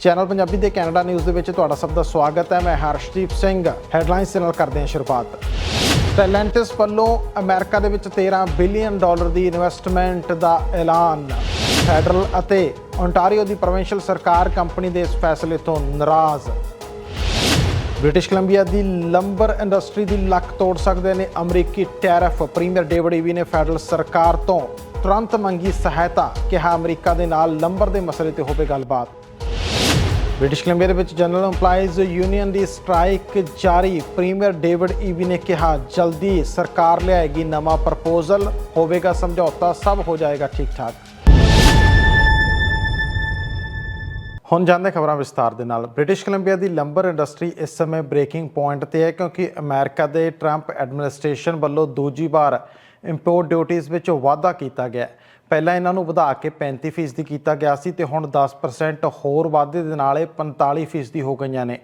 Channel Punjabi ਦੇ Canada news ਦੇ ਵਿੱਚ ਤੁਹਾਡਾ ਸਭ ਦਾ ਸਵਾਗਤ ਹੈ। ਮੈਂ ਹਰਸ਼ਦੀਪ ਸਿੰਘ। ਹੈਡਲਾਈਨਸ ਦੇ ਨਾਲ ਕਰਦੇ ਹਾਂ ਸ਼ੁਰੂਆਤ। ਟੈਲੈਂਟਸ ਵੱਲੋਂ ਅਮਰੀਕਾ ਦੇ ਵਿੱਚ 13 ਬਿਲੀਅਨ ਡਾਲਰ ਦੀ ਇਨਵੈਸਟਮੈਂਟ ਦਾ ਐਲਾਨ। ਫੈਡਰਲ ਅਤੇ ਓਨਟਾਰੀਓ ਦੀ ਪ੍ਰੋਵਿੰਸ਼ੀਅਲ ਸਰਕਾਰ ਕੰਪਨੀ ਦੇ ਇਸ ਫੈਸਲੇ ਤੋਂ ਨਾਰਾਜ਼। ਬ੍ਰਿਟਿਸ਼ ਕੋਲੰਬੀਆ ਦੀ ਲੰਬਰ ਇੰਡਸਟਰੀ ਦੀ ਲੱਕ ਤੋੜ ਸਕਦੇ ਨੇ ਅਮਰੀਕੀ ਟੈਰਫ। ਪ੍ਰੀਮੀਅਰ ਡੇਵਿਡ ਈਵੀ ਨੇ ਫੈਡਰਲ ਸਰਕਾਰ ਤੋਂ ਤੁਰੰਤ ਮੰਗੀ ਸਹਾਇਤਾ। ਕਿਹਾ ਅਮਰੀਕਾ ਦੇ ਨਾਲ ਲੰਬਰ ਦੇ ਮਸਲੇ ਤੇ ਹੋਵੇ ਗੱਲਬਾਤ। ਬ੍ਰਿਟਿਸ਼ ਕੋਲੰਬੀਆ ਦੇ ਵਿੱਚ ਜਨਰਲ EMPLOYEES ਯੂਨੀਅਨ ਦੀ ਸਟ੍ਰਾਈਕ ਜਾਰੀ। ਪ੍ਰੀਮੀਅਰ ਡੇਵਿਡ ਈਵੀ ਨੇ ਕਿਹਾ, ਜਲਦੀ ਸਰਕਾਰ ਲਿਆਏਗੀ ਨਵਾਂ ਪ੍ਰਪੋਜ਼ਲ, ਹੋਵੇਗਾ ਸਮਝੌਤਾ, ਸਭ ਹੋ ਜਾਏਗਾ ਠੀਕ ਠਾਕ ਹੁਣ ਜਾਂਦੇ ਖਬਰਾਂ ਵਿਸਤਾਰ ਦੇ ਨਾਲ। ਬ੍ਰਿਟਿਸ਼ ਕੋਲੰਬੀਆ ਦੀ ਲੰਬਰ ਇੰਡਸਟਰੀ ਇਸ ਸਮੇਂ ਬ੍ਰੇਕਿੰਗ ਪੁਆਇੰਟ ਤੇ ਹੈ, ਕਿਉਂਕਿ ਅਮਰੀਕਾ ਦੇ ਟਰੰਪ ਐਡਮਿਨਿਸਟ੍ਰੇਸ਼ਨ ਵੱਲੋਂ ਦੂਜੀ ਵਾਰ ਇੰਪੋਰਟ ਡਿਊਟੀਆਂ ਵਿੱਚ ਵਾਧਾ ਕੀਤਾ ਗਿਆ ਹੈ। ਪਹਿਲਾਂ ਇਹਨਾਂ ਨੂੰ ਵਧਾ ਕੇ 35% ਦੀ ਕੀਤਾ ਗਿਆ ਸੀ ਤੇ ਹੁਣ 10% ਹੋਰ ਵਾਧੇ ਦੇ ਨਾਲ ਇਹ 45% ਦੀ ਹੋ ਗਈਆਂ ਨੇ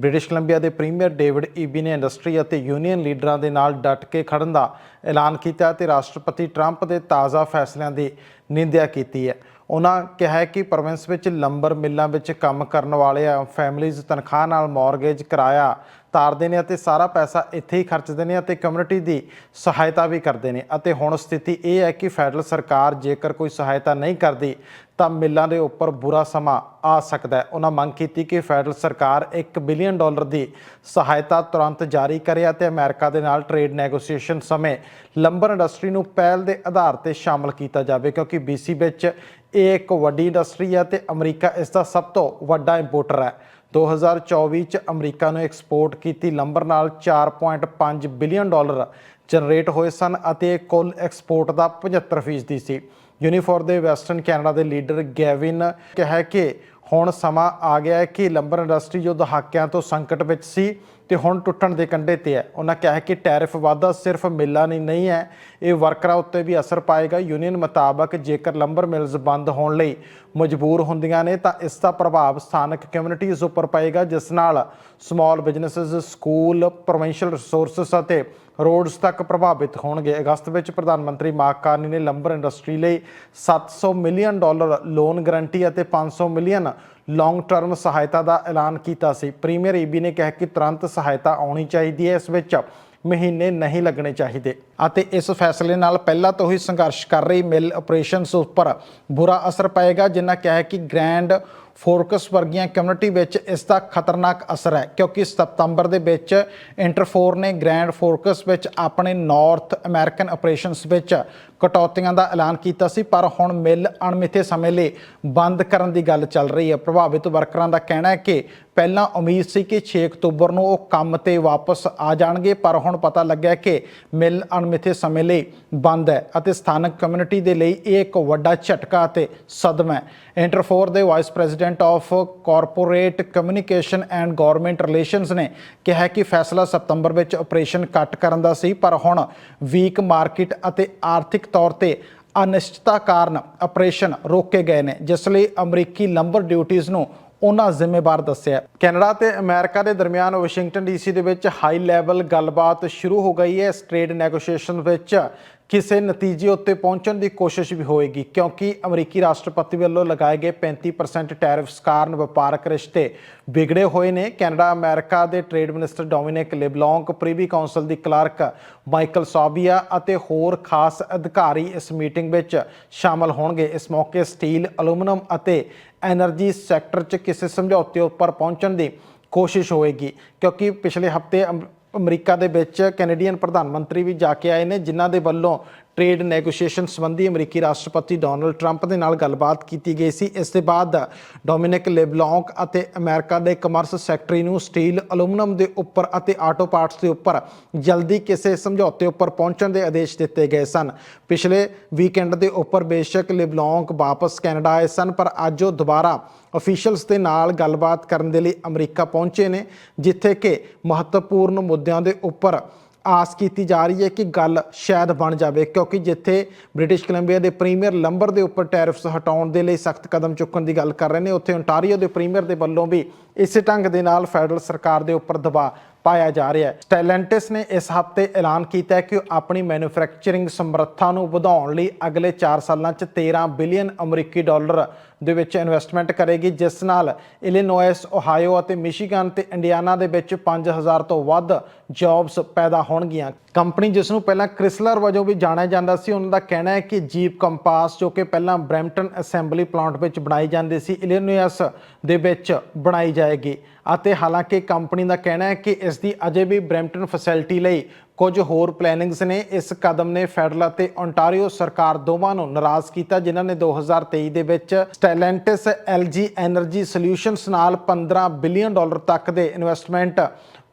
ਬ੍ਰਿਟਿਸ਼ ਕੋਲੰਬੀਆ ਦੇ ਪ੍ਰੀਮੀਅਰ ਡੇਵਿਡ ਈਬੀ ਨੇ ਇੰਡਸਟਰੀ ਅਤੇ ਯੂਨੀਅਨ ਲੀਡਰਾਂ ਦੇ ਨਾਲ ਡਟ ਕੇ ਖੜਨ ਦਾ ਐਲਾਨ ਕੀਤਾ ਤੇ ਰਾਸ਼ਟਰਪਤੀ ਟਰੰਪ ਦੇ ਤਾਜ਼ਾ ਫੈਸਲਿਆਂ ਦੀ ਨਿੰਦਿਆ ਕੀਤੀ ਹੈ ਉਹਨਾਂ ਕਿਹਾ ਕਿ ਪ੍ਰੋਵਿੰਸ ਵਿੱਚ ਲੰਬਰ ਮਿੱਲਾਂ ਵਿੱਚ ਕੰਮ ਕਰਨ ਵਾਲੇ ਫੈਮਿਲੀਜ਼ ਤਨਖਾਹ ਨਾਲ ਮਾਰਗੇਜ ਕਿਰਾਇਆ ਤਾਰਦੇ ਨੇ ਅਤੇ ਸਾਰਾ ਪੈਸਾ ਇੱਥੇ ਹੀ ਖਰਚਦੇ ਨੇ ਅਤੇ ਕਮਿਊਨਿਟੀ ਦੀ ਸਹਾਇਤਾ ਵੀ ਕਰਦੇ ਨੇ ਅਤੇ ਹੁਣ ਸਥਿਤੀ ਇਹ ਹੈ ਕਿ ਫੈਡਰਲ ਸਰਕਾਰ ਜੇਕਰ ਕੋਈ ਸਹਾਇਤਾ ਨਹੀਂ ਕਰਦੀ, ਤਾਂ ਮਿੱਲਾਂ ਦੇ ਉੱਪਰ ਬੁਰਾ ਸਮਾਂ ਆ ਸਕਦਾ ਹੈ। ਉਹਨਾਂ ਮੰਗ ਕੀਤੀ ਕਿ ਫੈਡਰਲ ਸਰਕਾਰ 1 ਬਿਲੀਅਨ ਡਾਲਰ ਦੀ ਸਹਾਇਤਾ ਤੁਰੰਤ ਜਾਰੀ ਕਰੇ ਅਤੇ ਅਮਰੀਕਾ ਦੇ ਨਾਲ ਟ੍ਰੇਡ ਨੈਗੋਸੀਏਸ਼ਨ ਸਮੇਂ ਲੰਬਰ ਇੰਡਸਟਰੀ ਨੂੰ ਪਹਿਲ ਦੇ ਆਧਾਰ ਤੇ ਸ਼ਾਮਲ ਕੀਤਾ ਜਾਵੇ, ਕਿਉਂਕਿ BC ਵਿੱਚ ਇਹ ਇੱਕ ਵੱਡੀ ਇੰਡਸਟਰੀ ਹੈ ਤੇ ਅਮਰੀਕਾ ਇਸ ਦਾ ਸਭ ਤੋਂ ਵੱਡਾ ਇੰਪੋਰਟਰ ਹੈ। 2024 ਚ ਅਮਰੀਕਾ ਨੂੰ ਐਕਸਪੋਰਟ ਕੀਤੀ ਲੰਬਰ ਨਾਲ 4.5 ਬਿਲੀਅਨ ਡਾਲਰ ਜਨਰੇਟ ਹੋਏ ਸਨ ਅਤੇ ਕੁੱਲ ਐਕਸਪੋਰਟ ਦਾ 75% ਸੀ। ਯੂਨੀਫੋਰ ਦੇ ਵੈਸਟਰਨ ਕੈਨੇਡਾ ਦੇ ਲੀਡਰ ਗੈਵਿਨ ਕਿਹਾ ਕਿ ਹੁਣ ਸਮਾਂ ਆ ਗਿਆ ਹੈ ਕਿ ਲੰਬਰ ਇੰਡਸਟਰੀ ਜੋ ਦਹਾਕਿਆਂ ਤੋਂ ਸੰਕਟ ਵਿੱਚ ਸੀ ਤੇ ਹੁਣ ਟੁੱਟਣ ਦੇ ਕੰਢੇ ਤੇ ਹੈ। ਉਹਨਾਂ ਕਿਹਾ ਕਿ ਟੈਰਿਫ ਵਾਧਾ ਸਿਰਫ ਮਿੱਲਾਂ ਨਹੀਂ ਨਹੀਂ ਹੈ। ਇਹ ਵਰਕਰਾਂ ਉੱਤੇ ਵੀ ਅਸਰ ਪਾਏਗਾ। ਯੂਨੀਅਨ ਮੁਤਾਬਕ ਜੇਕਰ ਲੰਬਰ ਮਿਲਜ਼ ਬੰਦ ਹੋਣ ਲਈ ਮਜਬੂਰ ਹੁੰਦੀਆਂ ਨੇ, ਤਾਂ ਇਸ ਦਾ ਪ੍ਰਭਾਵ ਸਥਾਨਕ ਕਮਿਊਨਿਟੀਜ਼ ਉੱਪਰ ਪਏਗਾ, ਜਿਸ ਨਾਲ small businesses school provincial resources ਅਤੇ ਰੋਡਸ ਤੱਕ ਪ੍ਰਭਾਵਿਤ ਹੋਣਗੇ। ਅਗਸਤ ਵਿੱਚ ਪ੍ਰਧਾਨ ਮੰਤਰੀ ਮਾਰਕ ਕਾਰਨੀ ਨੇ ਲੰਬਰ ਇੰਡਸਟਰੀ ਲਈ 700 ਮਿਲੀਅਨ ਡਾਲਰ ਲੋਨ ਗਰੰਟੀ ਅਤੇ 500 ਮਿਲੀਅਨ ਲੌਂਗ ਟਰਮ ਸਹਾਇਤਾ ਦਾ ਐਲਾਨ ਕੀਤਾ ਸੀ। ਪ੍ਰੀਮੀਅਰ ਈਬੀ ਨੇ ਕਿਹਾ ਕਿ ਤੁਰੰਤ ਸਹਾਇਤਾ ਆਉਣੀ ਚਾਹੀਦੀ ਹੈ। ਇਸ ਵਿੱਚ ਮਹੀਨੇ ਨਹੀਂ ਲੱਗਣੇ ਚਾਹੀਦੇ। ਅਤੇ ਇਸ ਫੈਸਲੇ ਨਾਲ ਪਹਿਲਾਂ ਤੋਂ ਹੀ ਸੰਘਰਸ਼ ਕਰ ਰਹੀ ਮਿਲ ਆਪਰੇਸ਼ਨਸ ਉੱਪਰ ਬੁਰਾ ਅਸਰ ਪਏਗਾ, ਜਿਨ੍ਹਾਂ ਕਿਹਾ ਕਿ ਗ੍ਰੈਂਡ ਫੋਰਕਸ ਵਰਗੀਆਂ ਕਮਿਊਨਿਟੀ ਵਿੱਚ ਇਸ ਦਾ ਖਤਰਨਾਕ ਅਸਰ ਹੈ, ਕਿਉਂਕਿ ਸਤੰਬਰ ਦੇ ਵਿੱਚ ਇੰਟਰਫੋਰ ਨੇ ਗ੍ਰੈਂਡ ਫੋਰਕਸ ਵਿੱਚ ਆਪਣੇ ਨਾਰਥ ਅਮਰੀਕਨ ਆਪਰੇਸ਼ਨਸ ਵਿੱਚ ਕਟੌਤੀਆਂ ਦਾ ਐਲਾਨ ਕੀਤਾ ਸੀ, ਪਰ ਹੁਣ ਮਿਲ ਅਣਮਿੱਥੇ ਸਮੇਂ ਲਈ ਬੰਦ ਕਰਨ ਦੀ ਗੱਲ ਚੱਲ ਰਹੀ ਹੈ। ਪ੍ਰਭਾਵਿਤ ਵਰਕਰਾਂ ਦਾ ਕਹਿਣਾ ਹੈ ਕਿ ਪਹਿਲਾਂ ਉਮੀਦ ਸੀ ਕਿ 6 ਅਕਤੂਬਰ ਨੂੰ ਉਹ ਕੰਮ ਤੇ ਵਾਪਸ ਆ ਜਾਣਗੇ, ਪਰ ਹੁਣ ਪਤਾ ਲੱਗਿਆ ਕਿ ਮਿਲ ਅਣਮਿੱਥੇ ਸਮੇਂ ਲਈ ਬੰਦ ਹੈ ਅਤੇ ਸਥਾਨਕ ਕਮਿਊਨਿਟੀ ਦੇ ਲਈ ਇਹ ਇੱਕ ਵੱਡਾ ਝਟਕਾ ਅਤੇ ਸਦਮਾ ਹੈ। ਇੰਟਰਫੋਰ ਦੇ vice president of corporate communication and government relations ਨੇ ਕਿਹਾ ਕਿ ਫੈਸਲਾ ਸਤੰਬਰ ਵਿੱਚ ਆਪਰੇਸ਼ਨ ਕੱਟ ਕਰਨ ਦਾ ਸੀ, ਪਰ ਹੁਣ ਵੀਕ ਮਾਰਕੀਟ ਅਤੇ ਆਰਥਿਕ ਤੌਰ ਤੇ ਅਨਿਸ਼ਚਿਤਤਾ ਕਾਰਨ ਆਪਰੇਸ਼ਨ ਰੋਕੇ ਗਏ ਨੇ, ਜਿਸ ਲਈ ਅਮਰੀਕੀ ਲੰਬਰ ਡਿਊਟੀਆਂ ਨੂੰ ਉਹਨਾਂ ਜ਼ਿੰਮੇਵਾਰ ਦੱਸਿਆ। ਕੈਨੇਡਾ ਤੇ ਅਮਰੀਕਾ ਦੇ ਦਰਮਿਆਨ ਵਾਸ਼ਿੰਗਟਨ ਡੀਸੀ ਦੇ ਵਿੱਚ ਹਾਈ ਲੈਵਲ ਗੱਲਬਾਤ ਸ਼ੁਰੂ ਹੋ ਗਈ ਹੈ। ਇਸ ਟ੍ਰੇਡ ਨੈਗੋਸ਼ੀਏਸ਼ਨ ਵਿੱਚ ਕਿਸੇ ਨਤੀਜੇ ਉੱਤੇ ਪਹੁੰਚਣ ਦੀ ਕੋਸ਼ਿਸ਼ ਵੀ ਹੋਏਗੀ, ਕਿਉਂਕਿ ਅਮਰੀਕੀ ਰਾਸ਼ਟਰਪਤੀ ਵੱਲੋਂ ਲਗਾਏ ਗਏ 35% ਟੈਰਿਫਸ ਕਾਰਨ ਵਪਾਰਕ ਰਿਸ਼ਤੇ ਵਿਗੜੇ ਹੋਏ ਨੇ। ਕੈਨੇਡਾ, ਅਮਰੀਕਾ ਦੇ trade minister Dominic LeBlanc, Privy Council ਦੀ ਕਲਰਕ ਮਾਈਕਲ ਸੌਬੀਆ ਅਤੇ ਹੋਰ ਖਾਸ ਅਧਿਕਾਰੀ ਇਸ ਮੀਟਿੰਗ ਵਿੱਚ ਸ਼ਾਮਲ ਹੋਣਗੇ। ਇਸ ਮੌਕੇ ਸਟੀਲ ਐਲੂਮੀਨੀਅਮ ਅਤੇ ਐਨਰਜੀ ਸੈਕਟਰ 'ਚ ਕਿਸੇ ਸਮਝੌਤੇ ਉੱਪਰ ਪਹੁੰਚਣ ਦੀ ਕੋਸ਼ਿਸ਼ ਹੋਏਗੀ, ਕਿਉਂਕਿ ਪਿਛਲੇ ਹਫ਼ਤੇ ਅਮਰੀਕਾ ਦੇ ਵਿੱਚ ਕੈਨੇਡੀਅਨ ਪ੍ਰਧਾਨ ਮੰਤਰੀ ਵੀ ਜਾ ਕੇ ਆਏ ਨੇ ਜਿਨ੍ਹਾਂ ਦੇ ਵੱਲੋਂ ਟ੍ਰੇਡ ਨੈਗੋਸ਼ੀਏਸ਼ਨ ਸੰਬੰਧੀ ਅਮਰੀਕੀ ਰਾਸ਼ਟਰਪਤੀ ਡੋਨਲਡ ਟਰੰਪ ਦੇ ਨਾਲ ਗੱਲਬਾਤ ਕੀਤੀ ਗਈ ਸੀ। ਇਸ ਦੇ ਬਾਅਦ ਡੋਮਿਨਿਕ ਲੈਬਲੌਂਕ ਅਤੇ ਅਮਰੀਕਾ ਦੇ ਕਮਰਸ ਸੈਕਟਰੀ ਨੂੰ ਸਟੀਲ, ਅਲੂਮੀਨੀਅਮ ਦੇ ਉੱਪਰ ਅਤੇ ਆਟੋ ਪਾਰਟਸ ਦੇ ਉੱਪਰ ਜਲਦੀ ਕਿਸੇ ਸਮਝੌਤੇ ਉੱਪਰ ਪਹੁੰਚਣ ਦੇ ਆਦੇਸ਼ ਦਿੱਤੇ ਗਏ ਸਨ। ਪਿਛਲੇ ਵੀਕਐਂਡ ਦੇ ਉੱਪਰ ਬੇਸ਼ੱਕ ਲੈਬਲੌਂਕ ਵਾਪਸ ਕੈਨੇਡਾ ਆਏ ਸਨ, ਪਰ ਅੱਜ ਉਹ ਦੁਬਾਰਾ ਅਫੀਸ਼ੀਅਲਸ ਦੇ ਨਾਲ ਗੱਲਬਾਤ ਕਰਨ ਦੇ ਲਈ ਅਮਰੀਕਾ ਪਹੁੰਚੇ ਨੇ, ਜਿੱਥੇ ਕਿ ਮਹੱਤਵਪੂਰਨ ਮੁੱਦਿਆਂ ਦੇ ਉੱਪਰ ਆਸ ਕੀਤੀ ਜਾ ਰਹੀ ਹੈ ਕਿ ਗੱਲ ਸ਼ਾਇਦ ਬਣ ਜਾਵੇ, ਕਿਉਂਕਿ ਜਿੱਥੇ ਬ੍ਰਿਟਿਸ਼ ਕੋਲੰਬੀਆ ਦੇ ਪ੍ਰੀਮੀਅਰ ਲੰਬਰ ਦੇ ਉੱਪਰ ਟੈਰਿਫਸ ਹਟਾਉਣ ਦੇ ਲਈ ਸਖਤ ਕਦਮ ਚੁੱਕਣ ਦੀ ਗੱਲ ਕਰ ਰਹੇ ਨੇ, ਉੱਥੇ ਓਨਟਾਰੀਓ ਦੇ ਪ੍ਰੀਮੀਅਰ ਦੇ ਵੱਲੋਂ ਵੀ ਇਸੇ ਢੰਗ ਦੇ ਨਾਲ ਫੈਡਰਲ ਸਰਕਾਰ ਦੇ ਉੱਪਰ ਦਬਾਅ ਪਾਇਆ ਜਾ ਰਿਹਾ ਹੈ। ਸਟੈਲੈਂਟਿਸ ਨੇ ਇਸ ਹਫ਼ਤੇ ਐਲਾਨ ਕੀਤਾ ਹੈ ਕਿ ਉਹ ਆਪਣੀ ਮੈਨੂਫੈਕਚਰਿੰਗ ਸਮਰੱਥਾ ਨੂੰ ਵਧਾਉਣ ਲਈ ਅਗਲੇ 4 ਸਾਲਾਂ 'ਚ 13 ਬਿਲੀਅਨ ਅਮਰੀਕੀ ਡਾਲਰ ਦੇ ਵਿੱਚ ਇਨਵੈਸਟਮੈਂਟ ਕਰੇਗੀ, ਜਿਸ ਨਾਲ ਇਲੀਨੋਇਸ ਓਹਾਇਓ ਅਤੇ ਮਿਸ਼ੀਗਨ ਤੇ ਇੰਡੀਆਨਾ ਦੇ ਵਿੱਚ 5000 ਤੋਂ ਵੱਧ ਜੌਬਸ ਪੈਦਾ ਹੋਣਗੀਆਂ। ਕੰਪਨੀ ਜਿਸ ਨੂੰ ਪਹਿਲਾਂ ਕ੍ਰਿਸਲਰ ਵਜੋਂ ਵੀ ਜਾਣਿਆ ਜਾਂਦਾ ਸੀ, ਉਹਨਾਂ ਦਾ ਕਹਿਣਾ ਹੈ ਕਿ ਜੀਪ ਕੰਪਾਸ ਜੋ ਕਿ ਪਹਿਲਾਂ ਬ੍ਰੈਂਪਟਨ ਅਸੈਂਬਲੀ ਪਲਾਂਟ ਵਿੱਚ ਬਣਾਈ ਜਾਂਦੀ ਸੀ ਇਲੀਨੋਇਸ ਦੇ ਵਿੱਚ ਬਣਾਈ ਜਾਏਗੀ। ਅਤੇ ਹਾਲਾਂਕਿ ਕੰਪਨੀ ਦਾ ਕਹਿਣਾ ਹੈ ਕਿ ਇਸ ਦੀ ਅਜੇ ਵੀ ਬ੍ਰੈਂਪਟਨ ਫੈਸਿਲਿਟੀ ਲਈ ਕੁਝ ਹੋਰ ਪਲੈਨਿੰਗਸ ਨੇ। ਇਸ ਕਦਮ ਨੇ ਫੈਡਰਲ ਅਤੇ ਓਨਟਾਰੀਓ ਸਰਕਾਰ ਦੋਵਾਂ ਨੂੰ ਨਾਰਾਜ਼ ਕੀਤਾ, ਜਿਨ੍ਹਾਂ ਨੇ 2023 ਦੇ ਵਿੱਚ ਸਟੈਲੈਂਟਿਸ ਐਲਜੀ ਐਨਰਜੀ ਸੋਲਿਊਸ਼ਨਸ ਨਾਲ 15 ਬਿਲੀਅਨ ਡਾਲਰ ਤੱਕ ਦੇ ਇਨਵੈਸਟਮੈਂਟ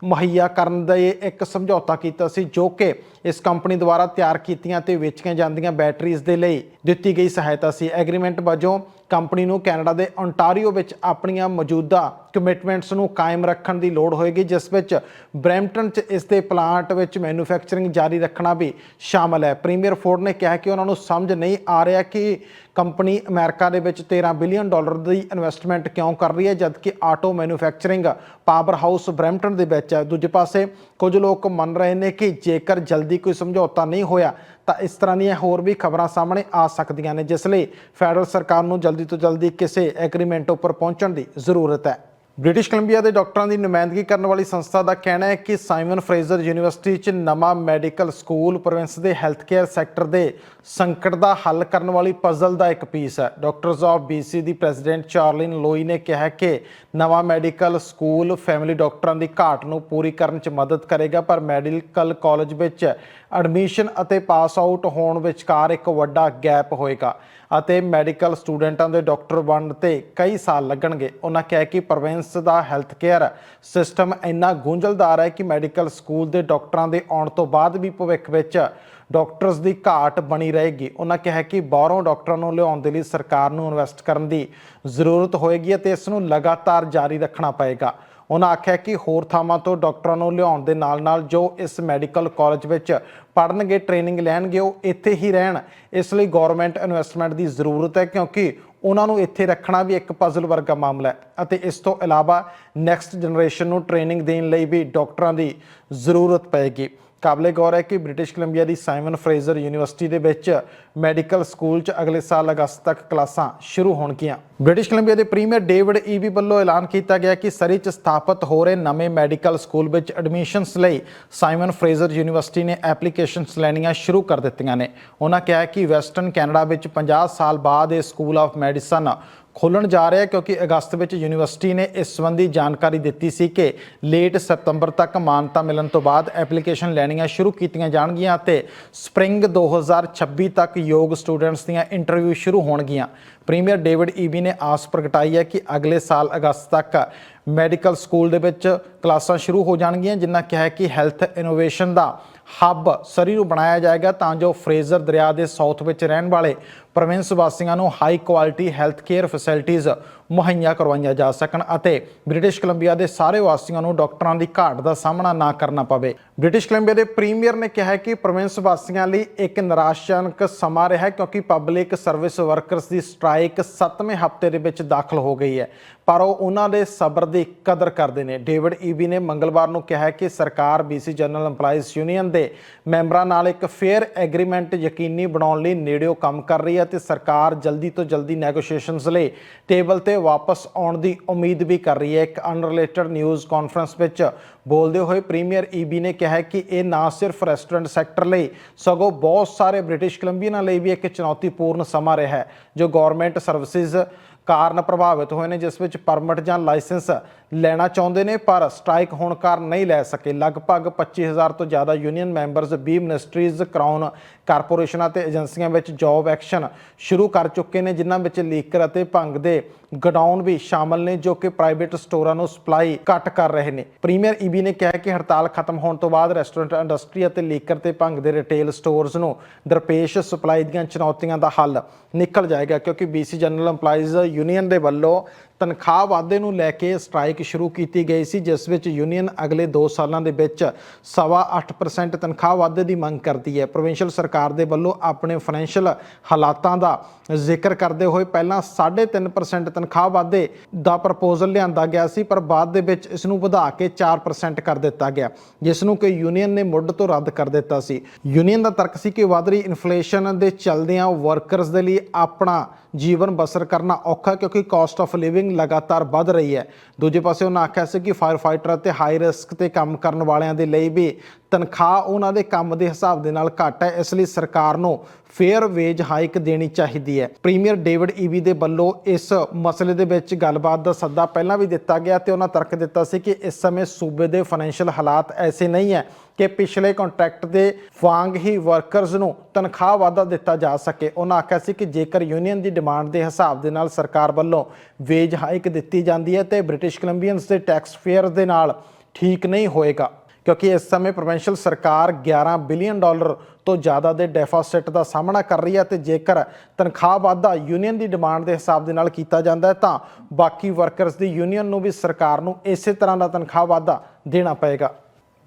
ਮੁਹੱਈਆ ਕਰਨ ਦਾ ਇੱਕ ਸਮਝੌਤਾ ਕੀਤਾ ਸੀ, ਜੋ ਕਿ ਇਸ ਕੰਪਨੀ ਦੁਆਰਾ ਤਿਆਰ ਕੀਤੀਆਂ ਤੇ ਵੇਚੀਆਂ ਜਾਂਦੀਆਂ ਬੈਟਰੀਜ਼ ਦੇ ਲਈ ਦਿੱਤੀ ਗਈ ਸਹਾਇਤਾ ਸੀ। ਐਗਰੀਮੈਂਟ ਵਜੋਂ ਕੰਪਨੀ ਨੂੰ ਕੈਨੇਡਾ ਦੇ ਓਨਟਾਰੀਓ ਵਿੱਚ ਆਪਣੀਆਂ ਮੌਜੂਦਾ ਕਮਿਟਮੈਂਟਸ ਨੂੰ ਕਾਇਮ ਰੱਖਣ ਦੀ ਲੋੜ ਹੋਏਗੀ, ਜਿਸ ਵਿੱਚ ਬ੍ਰੈਂਪਟਨ 'ਚ ਇਸ ਦੇ ਪਲਾਂਟ ਵਿੱਚ ਮੈਨੂਫੈਕਚਰਿੰਗ ਜਾਰੀ ਰੱਖਣਾ ਵੀ ਸ਼ਾਮਲ ਹੈ। ਪ੍ਰੀਮੀਅਰ ਫੋਰਡ ਨੇ ਕਿਹਾ ਕਿ ਉਹਨਾਂ ਨੂੰ ਸਮਝ ਨਹੀਂ ਆ ਰਿਹਾ ਕਿ ਕੰਪਨੀ ਅਮਰੀਕਾ ਦੇ ਵਿੱਚ 13 ਬਿਲੀਅਨ ਡਾਲਰ ਦੀ ਇਨਵੈਸਟਮੈਂਟ ਕਿਉਂ ਕਰ ਰਹੀ ਹੈ, ਜਦਕਿ auto manufacturing powerhouse Brampton ਦੇ ਵਿੱਚ ਹੈ। ਦੂਜੇ ਪਾਸੇ ਕੁਝ ਲੋਕ ਮੰਨ ਰਹੇ ਨੇ ਕਿ ਜੇਕਰ ਜਲਦੀ ਕੋਈ ਸਮਝੌਤਾ ਨਹੀਂ ਹੋਇਆ ਤਾਂ ਇਸ ਤਰ੍ਹਾਂ ਦੀਆਂ ਹੋਰ ਵੀ ਖਬਰਾਂ ਸਾਹਮਣੇ ਆ ਸਕਦੀਆਂ ਨੇ, ਜਿਸ ਲਈ ਫੈਡਰਲ ਸਰਕਾਰ ਨੂੰ ਜਲਦੀ ਤੋਂ ਜਲਦੀ ਕਿਸੇ ਐਗਰੀਮੈਂਟ ਉੱਪਰ ਪਹੁੰਚਣ ਦੀ ਜ਼ਰੂਰਤ ਹੈ। ਬ੍ਰਿਟਿਸ਼ ਕੋਲੰਬੀਆ ਦੇ ਡਾਕਟਰਾਂ ਦੀ ਨੁਮਾਇੰਦਗੀ ਕਰਨ ਵਾਲੀ ਸੰਸਥਾ ਦਾ ਕਹਿਣਾ ਹੈ ਕਿ ਸਾਈਮਨ ਫਰੇਜ਼ਰ ਯੂਨੀਵਰਸਿਟੀ 'ਚ ਨਵਾਂ ਮੈਡੀਕਲ ਸਕੂਲ ਪ੍ਰੋਵਿੰਸ ਦੇ ਹੈਲਥ ਕੇਅਰ ਸੈਕਟਰ ਦੇ ਸੰਕਟ ਦਾ ਹੱਲ ਕਰਨ ਵਾਲੀ ਪਜ਼ਲ ਦਾ ਇੱਕ ਪੀਸ ਹੈ। ਡਾਕਟਰਸ ਆਫ BC ਦੀ ਪ੍ਰੈਜ਼ੀਡੈਂਟ ਚਾਰਲਿਨ ਲੋਈ ਨੇ ਕਿਹਾ ਕਿ ਨਵਾਂ ਮੈਡੀਕਲ ਸਕੂਲ ਫੈਮਿਲੀ ਡਾਕਟਰਾਂ ਦੀ ਘਾਟ ਨੂੰ ਪੂਰੀ ਕਰਨ 'ਚ ਮਦਦ ਕਰੇਗਾ, ਪਰ ਮੈਡੀਕਲ ਕਾਲਜ ਵਿੱਚ ਐਡਮਿਸ਼ਨ ਅਤੇ ਪਾਸ ਆਊਟ ਹੋਣ ਵਿਚਕਾਰ ਇੱਕ ਵੱਡਾ ਗੈਪ ਹੋਏਗਾ ਅਤੇ ਮੈਡੀਕਲ ਸਟੂਡੈਂਟਾਂ ਦੇ ਡਾਕਟਰ ਬਣਨ ਤੇ ਕਈ ਸਾਲ ਲੱਗਣਗੇ। ਉਹਨਾਂ ਕਿਹਾ ਕਿ ਪ੍ਰੋਵਿੰਸ ਦਾ ਹੈਲਥ ਕੇਅਰ ਸਿਸਟਮ ਇੰਨਾ ਗੁੰਝਲਦਾਰ ਹੈ ਕਿ ਮੈਡੀਕਲ ਸਕੂਲ ਦੇ ਡਾਕਟਰਾਂ ਦੇ ਆਉਣ ਤੋਂ ਬਾਅਦ ਵੀ ਭਵਿੱਖ ਵਿੱਚ ਡਾਕਟਰਸ ਦੀ ਘਾਟ ਬਣੀ ਰਹੇਗੀ। ਉਹਨਾਂ ਕਿਹਾ ਕਿ ਬਾਹਰੋਂ ਡਾਕਟਰਾਂ ਨੂੰ ਲਿਆਉਣ ਦੇ ਲਈ ਸਰਕਾਰ ਨੂੰ ਇਨਵੈਸਟ ਕਰਨ ਦੀ ਜ਼ਰੂਰਤ ਹੋਏਗੀ ਅਤੇ ਇਸ ਨੂੰ ਲਗਾਤਾਰ ਜਾਰੀ ਰੱਖਣਾ ਪਏਗਾ। ਉਹਨਾਂ ਆਖਿਆ ਕਿ ਹੋਰ ਥਾਵਾਂ ਤੋਂ ਡਾਕਟਰਾਂ ਨੂੰ ਲਿਆਉਣ ਦੇ ਨਾਲ-ਨਾਲ ਜੋ ਇਸ ਮੈਡੀਕਲ ਕਾਲਜ ਵਿੱਚ ਪੜ੍ਹਨਗੇ, ਟ੍ਰੇਨਿੰਗ ਲੈਣਗੇ, ਉਹ ਇੱਥੇ ਹੀ ਰਹਿਣ। ਇਸ ਲਈ ਗਵਰਨਮੈਂਟ ਇਨਵੈਸਟਮੈਂਟ ਦੀ ਜ਼ਰੂਰਤ ਹੈ ਕਿਉਂਕਿ ਉਹਨਾਂ ਨੂੰ ਇੱਥੇ ਰੱਖਣਾ ਵੀ ਇੱਕ ਪਜ਼ਲ ਵਰਗਾ ਮਾਮਲਾ ਹੈ ਅਤੇ ਇਸ ਤੋਂ ਇਲਾਵਾ ਨੈਕਸਟ ਜਨਰੇਸ਼ਨ ਨੂੰ ਟ੍ਰੇਨਿੰਗ ਦੇਣ ਲਈ ਵੀ ਡਾਕਟਰਾਂ ਦੀ ਜ਼ਰੂਰਤ ਪਏਗੀ। ਕਾਬਲੇ ਗੌਰ ਹੈ ਕਿ ਬ੍ਰਿਟਿਸ਼ ਕੋਲੰਬੀਆ ਦੀ ਸਾਈਮਨ ਫਰੇਜ਼ਰ ਯੂਨੀਵਰਸਿਟੀ ਦੇ ਵਿੱਚ ਮੈਡੀਕਲ ਸਕੂਲ 'ਚ ਅਗਲੇ ਸਾਲ ਅਗਸਤ ਤੱਕ ਕਲਾਸਾਂ ਸ਼ੁਰੂ ਹੋਣਗੀਆਂ। ਬ੍ਰਿਟਿਸ਼ ਕੋਲੰਬੀਆ ਦੇ ਪ੍ਰੀਮੀਅਰ ਡੇਵਿਡ ਈਵੀ ਵੱਲੋਂ ਐਲਾਨ ਕੀਤਾ ਗਿਆ ਕਿ ਸਰੀ 'ਚ ਸਥਾਪਿਤ ਹੋ ਰਹੇ ਨਵੇਂ ਮੈਡੀਕਲ ਸਕੂਲ ਵਿੱਚ ਐਡਮਿਸ਼ਨਸ ਲਈ ਸਾਈਮਨ ਫਰੇਜ਼ਰ ਯੂਨੀਵਰਸਿਟੀ ਨੇ ਐਪਲੀਕੇਸ਼ਨਸ ਲੈਣੀਆਂ ਸ਼ੁਰੂ ਕਰ ਦਿੱਤੀਆਂ ਨੇ। ਉਹਨਾਂ ਕਿਹਾ ਕਿ ਵੈਸਟਰਨ ਕੈਨੇਡਾ ਵਿੱਚ 50 ਸਾਲ ਬਾਅਦ ਇਹ ਸਕੂਲ ਆਫ ਮੈਡੀਸਨ ਖੋਲਣ ਜਾ ਰਿਹਾ ਹੈ ਕਿਉਂਕਿ ਅਗਸਤ ਵਿੱਚ ਯੂਨੀਵਰਸਿਟੀ ਨੇ ਇਸ ਸੰਬੰਧੀ ਜਾਣਕਾਰੀ ਦਿੱਤੀ ਸੀ ਕਿ ਲੇਟ ਸਤੰਬਰ ਤੱਕ ਮਾਨਤਾ ਮਿਲਣ ਤੋਂ ਬਾਅਦ ਐਪਲੀਕੇਸ਼ਨ ਲੈਣੀਆਂ ਸ਼ੁਰੂ ਕੀਤੀਆਂ ਜਾਣਗੀਆਂ ਅਤੇ ਸਪ੍ਰਿੰਗ 2026 ਤੱਕ ਯੋਗ ਸਟੂਡੈਂਟਸ ਦੀਆਂ ਇੰਟਰਵਿਊ ਸ਼ੁਰੂ ਹੋਣਗੀਆਂ। ਪ੍ਰੀਮੀਅਰ ਡੇਵਿਡ ਈਵੀ ਨੇ ਆਸ ਪ੍ਰਗਟਾਈ ਹੈ ਕਿ ਅਗਲੇ ਸਾਲ ਅਗਸਤ ਤੱਕ ਮੈਡੀਕਲ ਸਕੂਲ ਦੇ ਵਿੱਚ ਕਲਾਸਾਂ ਸ਼ੁਰੂ ਹੋ ਜਾਣਗੀਆਂ ਜਿਨ੍ਹਾਂ ਕਿਹਾ ਹੈ ਕਿ ਹੈਲਥ ਇਨੋਵੇਸ਼ਨ ਦਾ ਹੱਬ ਸਰੀ ਨੂੰ ਬਣਾਇਆ ਜਾਏਗਾ ਤਾਂ ਜੋ ਫਰੇਜ਼ਰ ਦਰਿਆ ਦੇ ਸਾਊਥ ਵਿੱਚ ਰਹਿਣ ਵਾਲੇ ਪ੍ਰੋਵਿੰਸ ਵਾਸੀਆਂ ਨੂੰ ਹਾਈ ਕੁਆਲਿਟੀ ਹੈਲਥ ਕੇਅਰ ਫੈਸਿਲਿਟੀਆਂ ਮੁਹੱਈਆ ਕਰਵਾਈਆਂ ਜਾ ਸਕਣ ਅਤੇ ਬ੍ਰਿਟਿਸ਼ ਕੋਲੰਬੀਆ ਦੇ ਸਾਰੇ ਵਾਸੀਆਂ ਨੂੰ ਡਾਕਟਰਾਂ ਦੀ ਘਾਟ ਦਾ ਸਾਹਮਣਾ ਨਾ ਕਰਨਾ ਪਵੇ। ਬ੍ਰਿਟਿਸ਼ ਕੋਲੰਬੀਆ ਦੇ ਪ੍ਰੀਮੀਅਰ ਨੇ ਕਿਹਾ ਹੈ ਕਿ ਪ੍ਰੋਵਿੰਸ ਵਾਸੀਆਂ ਲਈ ਇੱਕ ਨਿਰਾਸ਼ਾਜਨਕ ਸਮਾਂ ਰਿਹਾ ਕਿਉਂਕਿ ਪਬਲਿਕ ਸਰਵਿਸ ਵਰਕਰਸ ਦੀ ਸਟ੍ਰਾਈਕ 7ਵੇਂ ਹਫ਼ਤੇ ਦੇ ਵਿੱਚ ਦਾਖਲ ਹੋ ਗਈ ਹੈ। ਪਰ ਉਹ ਉਹਨਾਂ ਦੇ ਸਬਰ ਦੀ ਕਦਰ ਕਰਦੇ ਨੇ। ਡੇਵਿਡ ਈਵੀ ਨੇ ਮੰਗਲਵਾਰ ਨੂੰ ਕਿਹਾ ਕਿ ਸਰਕਾਰ BC ਜਨਰਲ EMPLOYEES ਯੂਨੀਅਨ ਦੇ ਮੈਂਬਰਾਂ ਨਾਲ ਇੱਕ ਫੇਅਰ ਐਗਰੀਮੈਂਟ ਯਕੀਨੀ ਬਣਾਉਣ ਲਈ ਨੇੜਿਓਂ ਕੰਮ ਕਰ ਰਹੀ ਹੈ ਤੇ ਸਰਕਾਰ ਜਲਦੀ ਤੋਂ ਜਲਦੀ ਨੈਗੋਸ਼ੀਏਸ਼ਨਸ ਲਈ ਟੇਬਲ ਤੇ ਵਾਪਸ ਆਉਣ ਦੀ ਉਮੀਦ ਵੀ ਕਰ ਰਹੀ ਹੈ। ਇੱਕ ਅਨਰਿਲੇਟਡ ਨਿਊਜ਼ ਕਾਨਫਰੰਸ ਵਿੱਚ ਬੋਲਦੇ ਹੋਏ ਪ੍ਰੀਮੀਅਰ ਈਬੀ ਨੇ ਕਿਹਾ ਕਿ ਇਹ ਨਾ ਸਿਰਫ ਰੈਸਟੋਰੈਂਟ ਸੈਕਟਰ ਲਈ, ਸਗੋਂ ਬਹੁਤ ਸਾਰੇ ਬ੍ਰਿਟਿਸ਼ ਕੋਲੰਬੀਅਨਾਂ ਲਈ ਵੀ ਇੱਕ ਚੁਣੌਤੀਪੂਰਨ ਸਮਾਂ ਰਿਹਾ ਹੈ, ਜੋ ਗਵਰਨਮੈਂਟ ਸਰਵਿਸਿਜ਼ ਕਾਰਨ ਪ੍ਰਭਾਵਿਤ ਹੋਏ ਨੇ, ਜਿਸ ਵਿੱਚ ਪਰਮਿਟ ਜਾਂ ਲਾਇਸੈਂਸ ਲੈਣਾ ਚਾਹੁੰਦੇ ਨੇ, ਪਰ ਸਟ੍ਰਾਈਕ ਹੋਣ ਕਾਰਨ ਨਹੀਂ ਲੈ ਸਕੇ। ਲਗਭਗ 25000 ਤੋਂ ਜ਼ਿਆਦਾ ਯੂਨੀਅਨ ਮੈਂਬਰਸ 20 ਮਿਨਿਸਟਰੀਜ਼ ਕਰਾਊਨ ਕਾਰਪੋਰੇਸ਼ਨਾਂ ਤੇ ਏਜੰਸੀਆਂ ਵਿੱਚ ਜੌਬ ਐਕਸ਼ਨ ਸ਼ੁਰੂ ਕਰ ਚੁੱਕੇ ਨੇ, ਜਿਨ੍ਹਾਂ ਵਿੱਚ ਲੀਕਰ ਅਤੇ ਭੰਗ ਦੇ ਗਡਾਊਨ ਵੀ ਸ਼ਾਮਲ ਨੇ, ਜੋ ਕਿ ਪ੍ਰਾਈਵੇਟ ਸਟੋਰਾਂ ਨੂੰ ਸਪਲਾਈ ਘੱਟ ਕਰ ਰਹੇ ਨੇ। ਪ੍ਰੀਮੀਅਰ ਈਬੀ ਨੇ ਕਿਹਾ ਕਿ ਹੜਤਾਲ ਖਤਮ ਹੋਣ ਤੋਂ ਬਾਅਦ ਰੈਸਟੋਰੈਂਟ ਇੰਡਸਟਰੀ ਅਤੇ ਲੀਕਰ ਤੇ ਭੰਗ ਦੇ ਰਿਟੇਲ ਸਟੋਰਸ ਨੂੰ ਦਰਪੇਸ਼ ਸਪਲਾਈ ਦੀਆਂ ਚੁਣੌਤੀਆਂ ਦਾ ਹੱਲ ਨਿਕਲ ਜਾਏਗਾ, ਕਿਉਂਕਿ BC ਜਨਰਲ EMPLOYEES ਯੂਨੀਅਨ ਦੇ ਵੱਲੋਂ ਤਨਖਾਹ ਵਾਧੇ ਨੂੰ ਲੈ ਕੇ ਸਟ੍ਰਾਈਕ ਸ਼ੁਰੂ ਕੀਤੀ ਗਈ ਸੀ, ਜਿਸ ਵਿੱਚ ਯੂਨੀਅਨ ਅਗਲੇ 2 ਸਾਲਾਂ ਦੇ ਵਿੱਚ ਸਵਾ 8% ਤਨਖਾਹ ਵਾਧੇ ਦੀ ਮੰਗ ਕਰਦੀ ਹੈ। ਪ੍ਰੋਵਿੰਸ਼ੀਅਲ ਸਰਕਾਰ ਦੇ ਵੱਲੋਂ ਆਪਣੇ ਫਾਈਨੈਂਸ਼ੀਅਲ ਹਾਲਾਤਾਂ ਦਾ ਜ਼ਿਕਰ ਕਰਦੇ ਹੋਏ ਪਹਿਲਾਂ 3.5% ਤਨਖਾਹ ਵਾਧੇ ਦਾ ਪ੍ਰਪੋਜ਼ਲ ਲਿਆਂਦਾ ਗਿਆ ਸੀ, ਪਰ ਬਾਅਦ ਦੇ ਵਿੱਚ ਇਸ ਨੂੰ ਵਧਾ ਕੇ 4% ਕਰ ਦਿੱਤਾ ਗਿਆ, ਜਿਸ ਨੂੰ ਕਿ ਯੂਨੀਅਨ ਨੇ ਮੁੱਢ ਤੋਂ ਰੱਦ ਕਰ ਦਿੱਤਾ ਸੀ। ਯੂਨੀਅਨ ਦਾ ਤਰਕ ਸੀ ਕਿ ਵਧ ਰਹੀ ਇਨਫਲੇਸ਼ਨ ਦੇ ਚੱਲਦਿਆਂ ਵਰਕਰਸ ਦੇ ਲਈ ਆਪਣਾ ਜੀਵਨ ਬਸਰ ਕਰਨਾ ਔਖਾ ਕਿਉਂਕਿ ਕਾਸਟ ਆਫ ਲਿਵਿੰਗ ਲਗਾਤਾਰ ਵੱਧ ਰਹੀ ਹੈ। ਦੂਜੇ ਪਾਸੇ ਉਹਨਾਂ ਆਖਿਆ ਸੀ ਕਿ ਫਾਇਰ ਫਾਈਟਰ ਅਤੇ ਹਾਈ ਰਿਸਕ ਤੇ ਕੰਮ ਕਰਨ ਵਾਲਿਆਂ ਦੇ ਲਈ ਵੀ ਤਨਖਾਹ ਉਹਨਾਂ ਦੇ ਕੰਮ ਦੇ ਹਿਸਾਬ ਦੇ ਨਾਲ ਘੱਟ ਹੈ, ਇਸ ਲਈ ਸਰਕਾਰ ਨੂੰ ਫੇਅਰ ਵੇਜ ਹਾਈਕ ਦੇਣੀ ਚਾਹੀਦੀ ਹੈ। ਪ੍ਰੀਮੀਅਰ ਡੇਵਿਡ ਈਵੀ ਦੇ ਵੱਲੋਂ ਇਸ ਮਸਲੇ ਦੇ ਵਿੱਚ ਗੱਲਬਾਤ ਦਾ ਸੱਦਾ ਪਹਿਲਾਂ ਵੀ ਦਿੱਤਾ ਗਿਆ ਤੇ ਉਹਨਾਂ ਤਰਕ ਦਿੱਤਾ ਸੀ ਕਿ ਇਸ ਸਮੇਂ ਸੂਬੇ ਦੇ ਫਾਈਨੈਂਸ਼ੀਅਲ ਹਾਲਾਤ ਐਸੇ ਨਹੀਂ ਹੈ ਕਿ ਪਿਛਲੇ ਕੰਟਰੈਕਟ ਦੇ ਵਾਂਗ ਹੀ ਵਰਕਰਸ ਨੂੰ ਤਨਖਾਹ ਵਾਧਾ ਦਿੱਤਾ ਜਾ ਸਕੇ। ਉਹਨਾਂ ਆਖਿਆ ਸੀ ਕਿ ਜੇਕਰ ਯੂਨੀਅਨ ਦੀ ਡਿਮਾਂਡ ਦੇ ਹਿਸਾਬ ਦੇ ਨਾਲ ਸਰਕਾਰ ਵੱਲੋਂ ਵੇਜ ਹਾਈਕ ਦਿੱਤੀ ਜਾਂਦੀ ਹੈ ਤੇ ਬ੍ਰਿਟਿਸ਼ ਕੋਲੰਬੀਅਨਸ ਦੇ ਟੈਕਸ ਫੇਅਰ ਦੇ ਨਾਲ ਠੀਕ ਨਹੀਂ ਹੋਏਗਾ। ਕਿਉਂਕਿ ਇਸ ਸਮੇਂ ਪ੍ਰੋਵਿੰਸ਼ੀਅਲ ਸਰਕਾਰ 11 ਬਿਲੀਅਨ ਡਾਲਰ ਤੋਂ ਜ਼ਿਆਦਾ ਦੇ ਡੈਫਾਸਿਟ ਦਾ ਸਾਹਮਣਾ ਕਰ ਰਹੀ ਹੈ ਤੇ ਜੇਕਰ ਤਨਖਾਹ ਵਾਧਾ ਯੂਨੀਅਨ ਦੀ ਡਿਮਾਂਡ ਦੇ ਹਿਸਾਬ ਦੇ ਨਾਲ ਕੀਤਾ ਜਾਂਦਾ ਹੈ ਤਾਂ ਬਾਕੀ ਵਰਕਰਸ ਦੀ ਯੂਨੀਅਨ ਨੂੰ ਵੀ ਸਰਕਾਰ ਨੂੰ ਇਸੇ ਤਰ੍ਹਾਂ ਦਾ ਤਨਖਾਹ ਵਾਧਾ ਦੇਣਾ ਪਏਗਾ।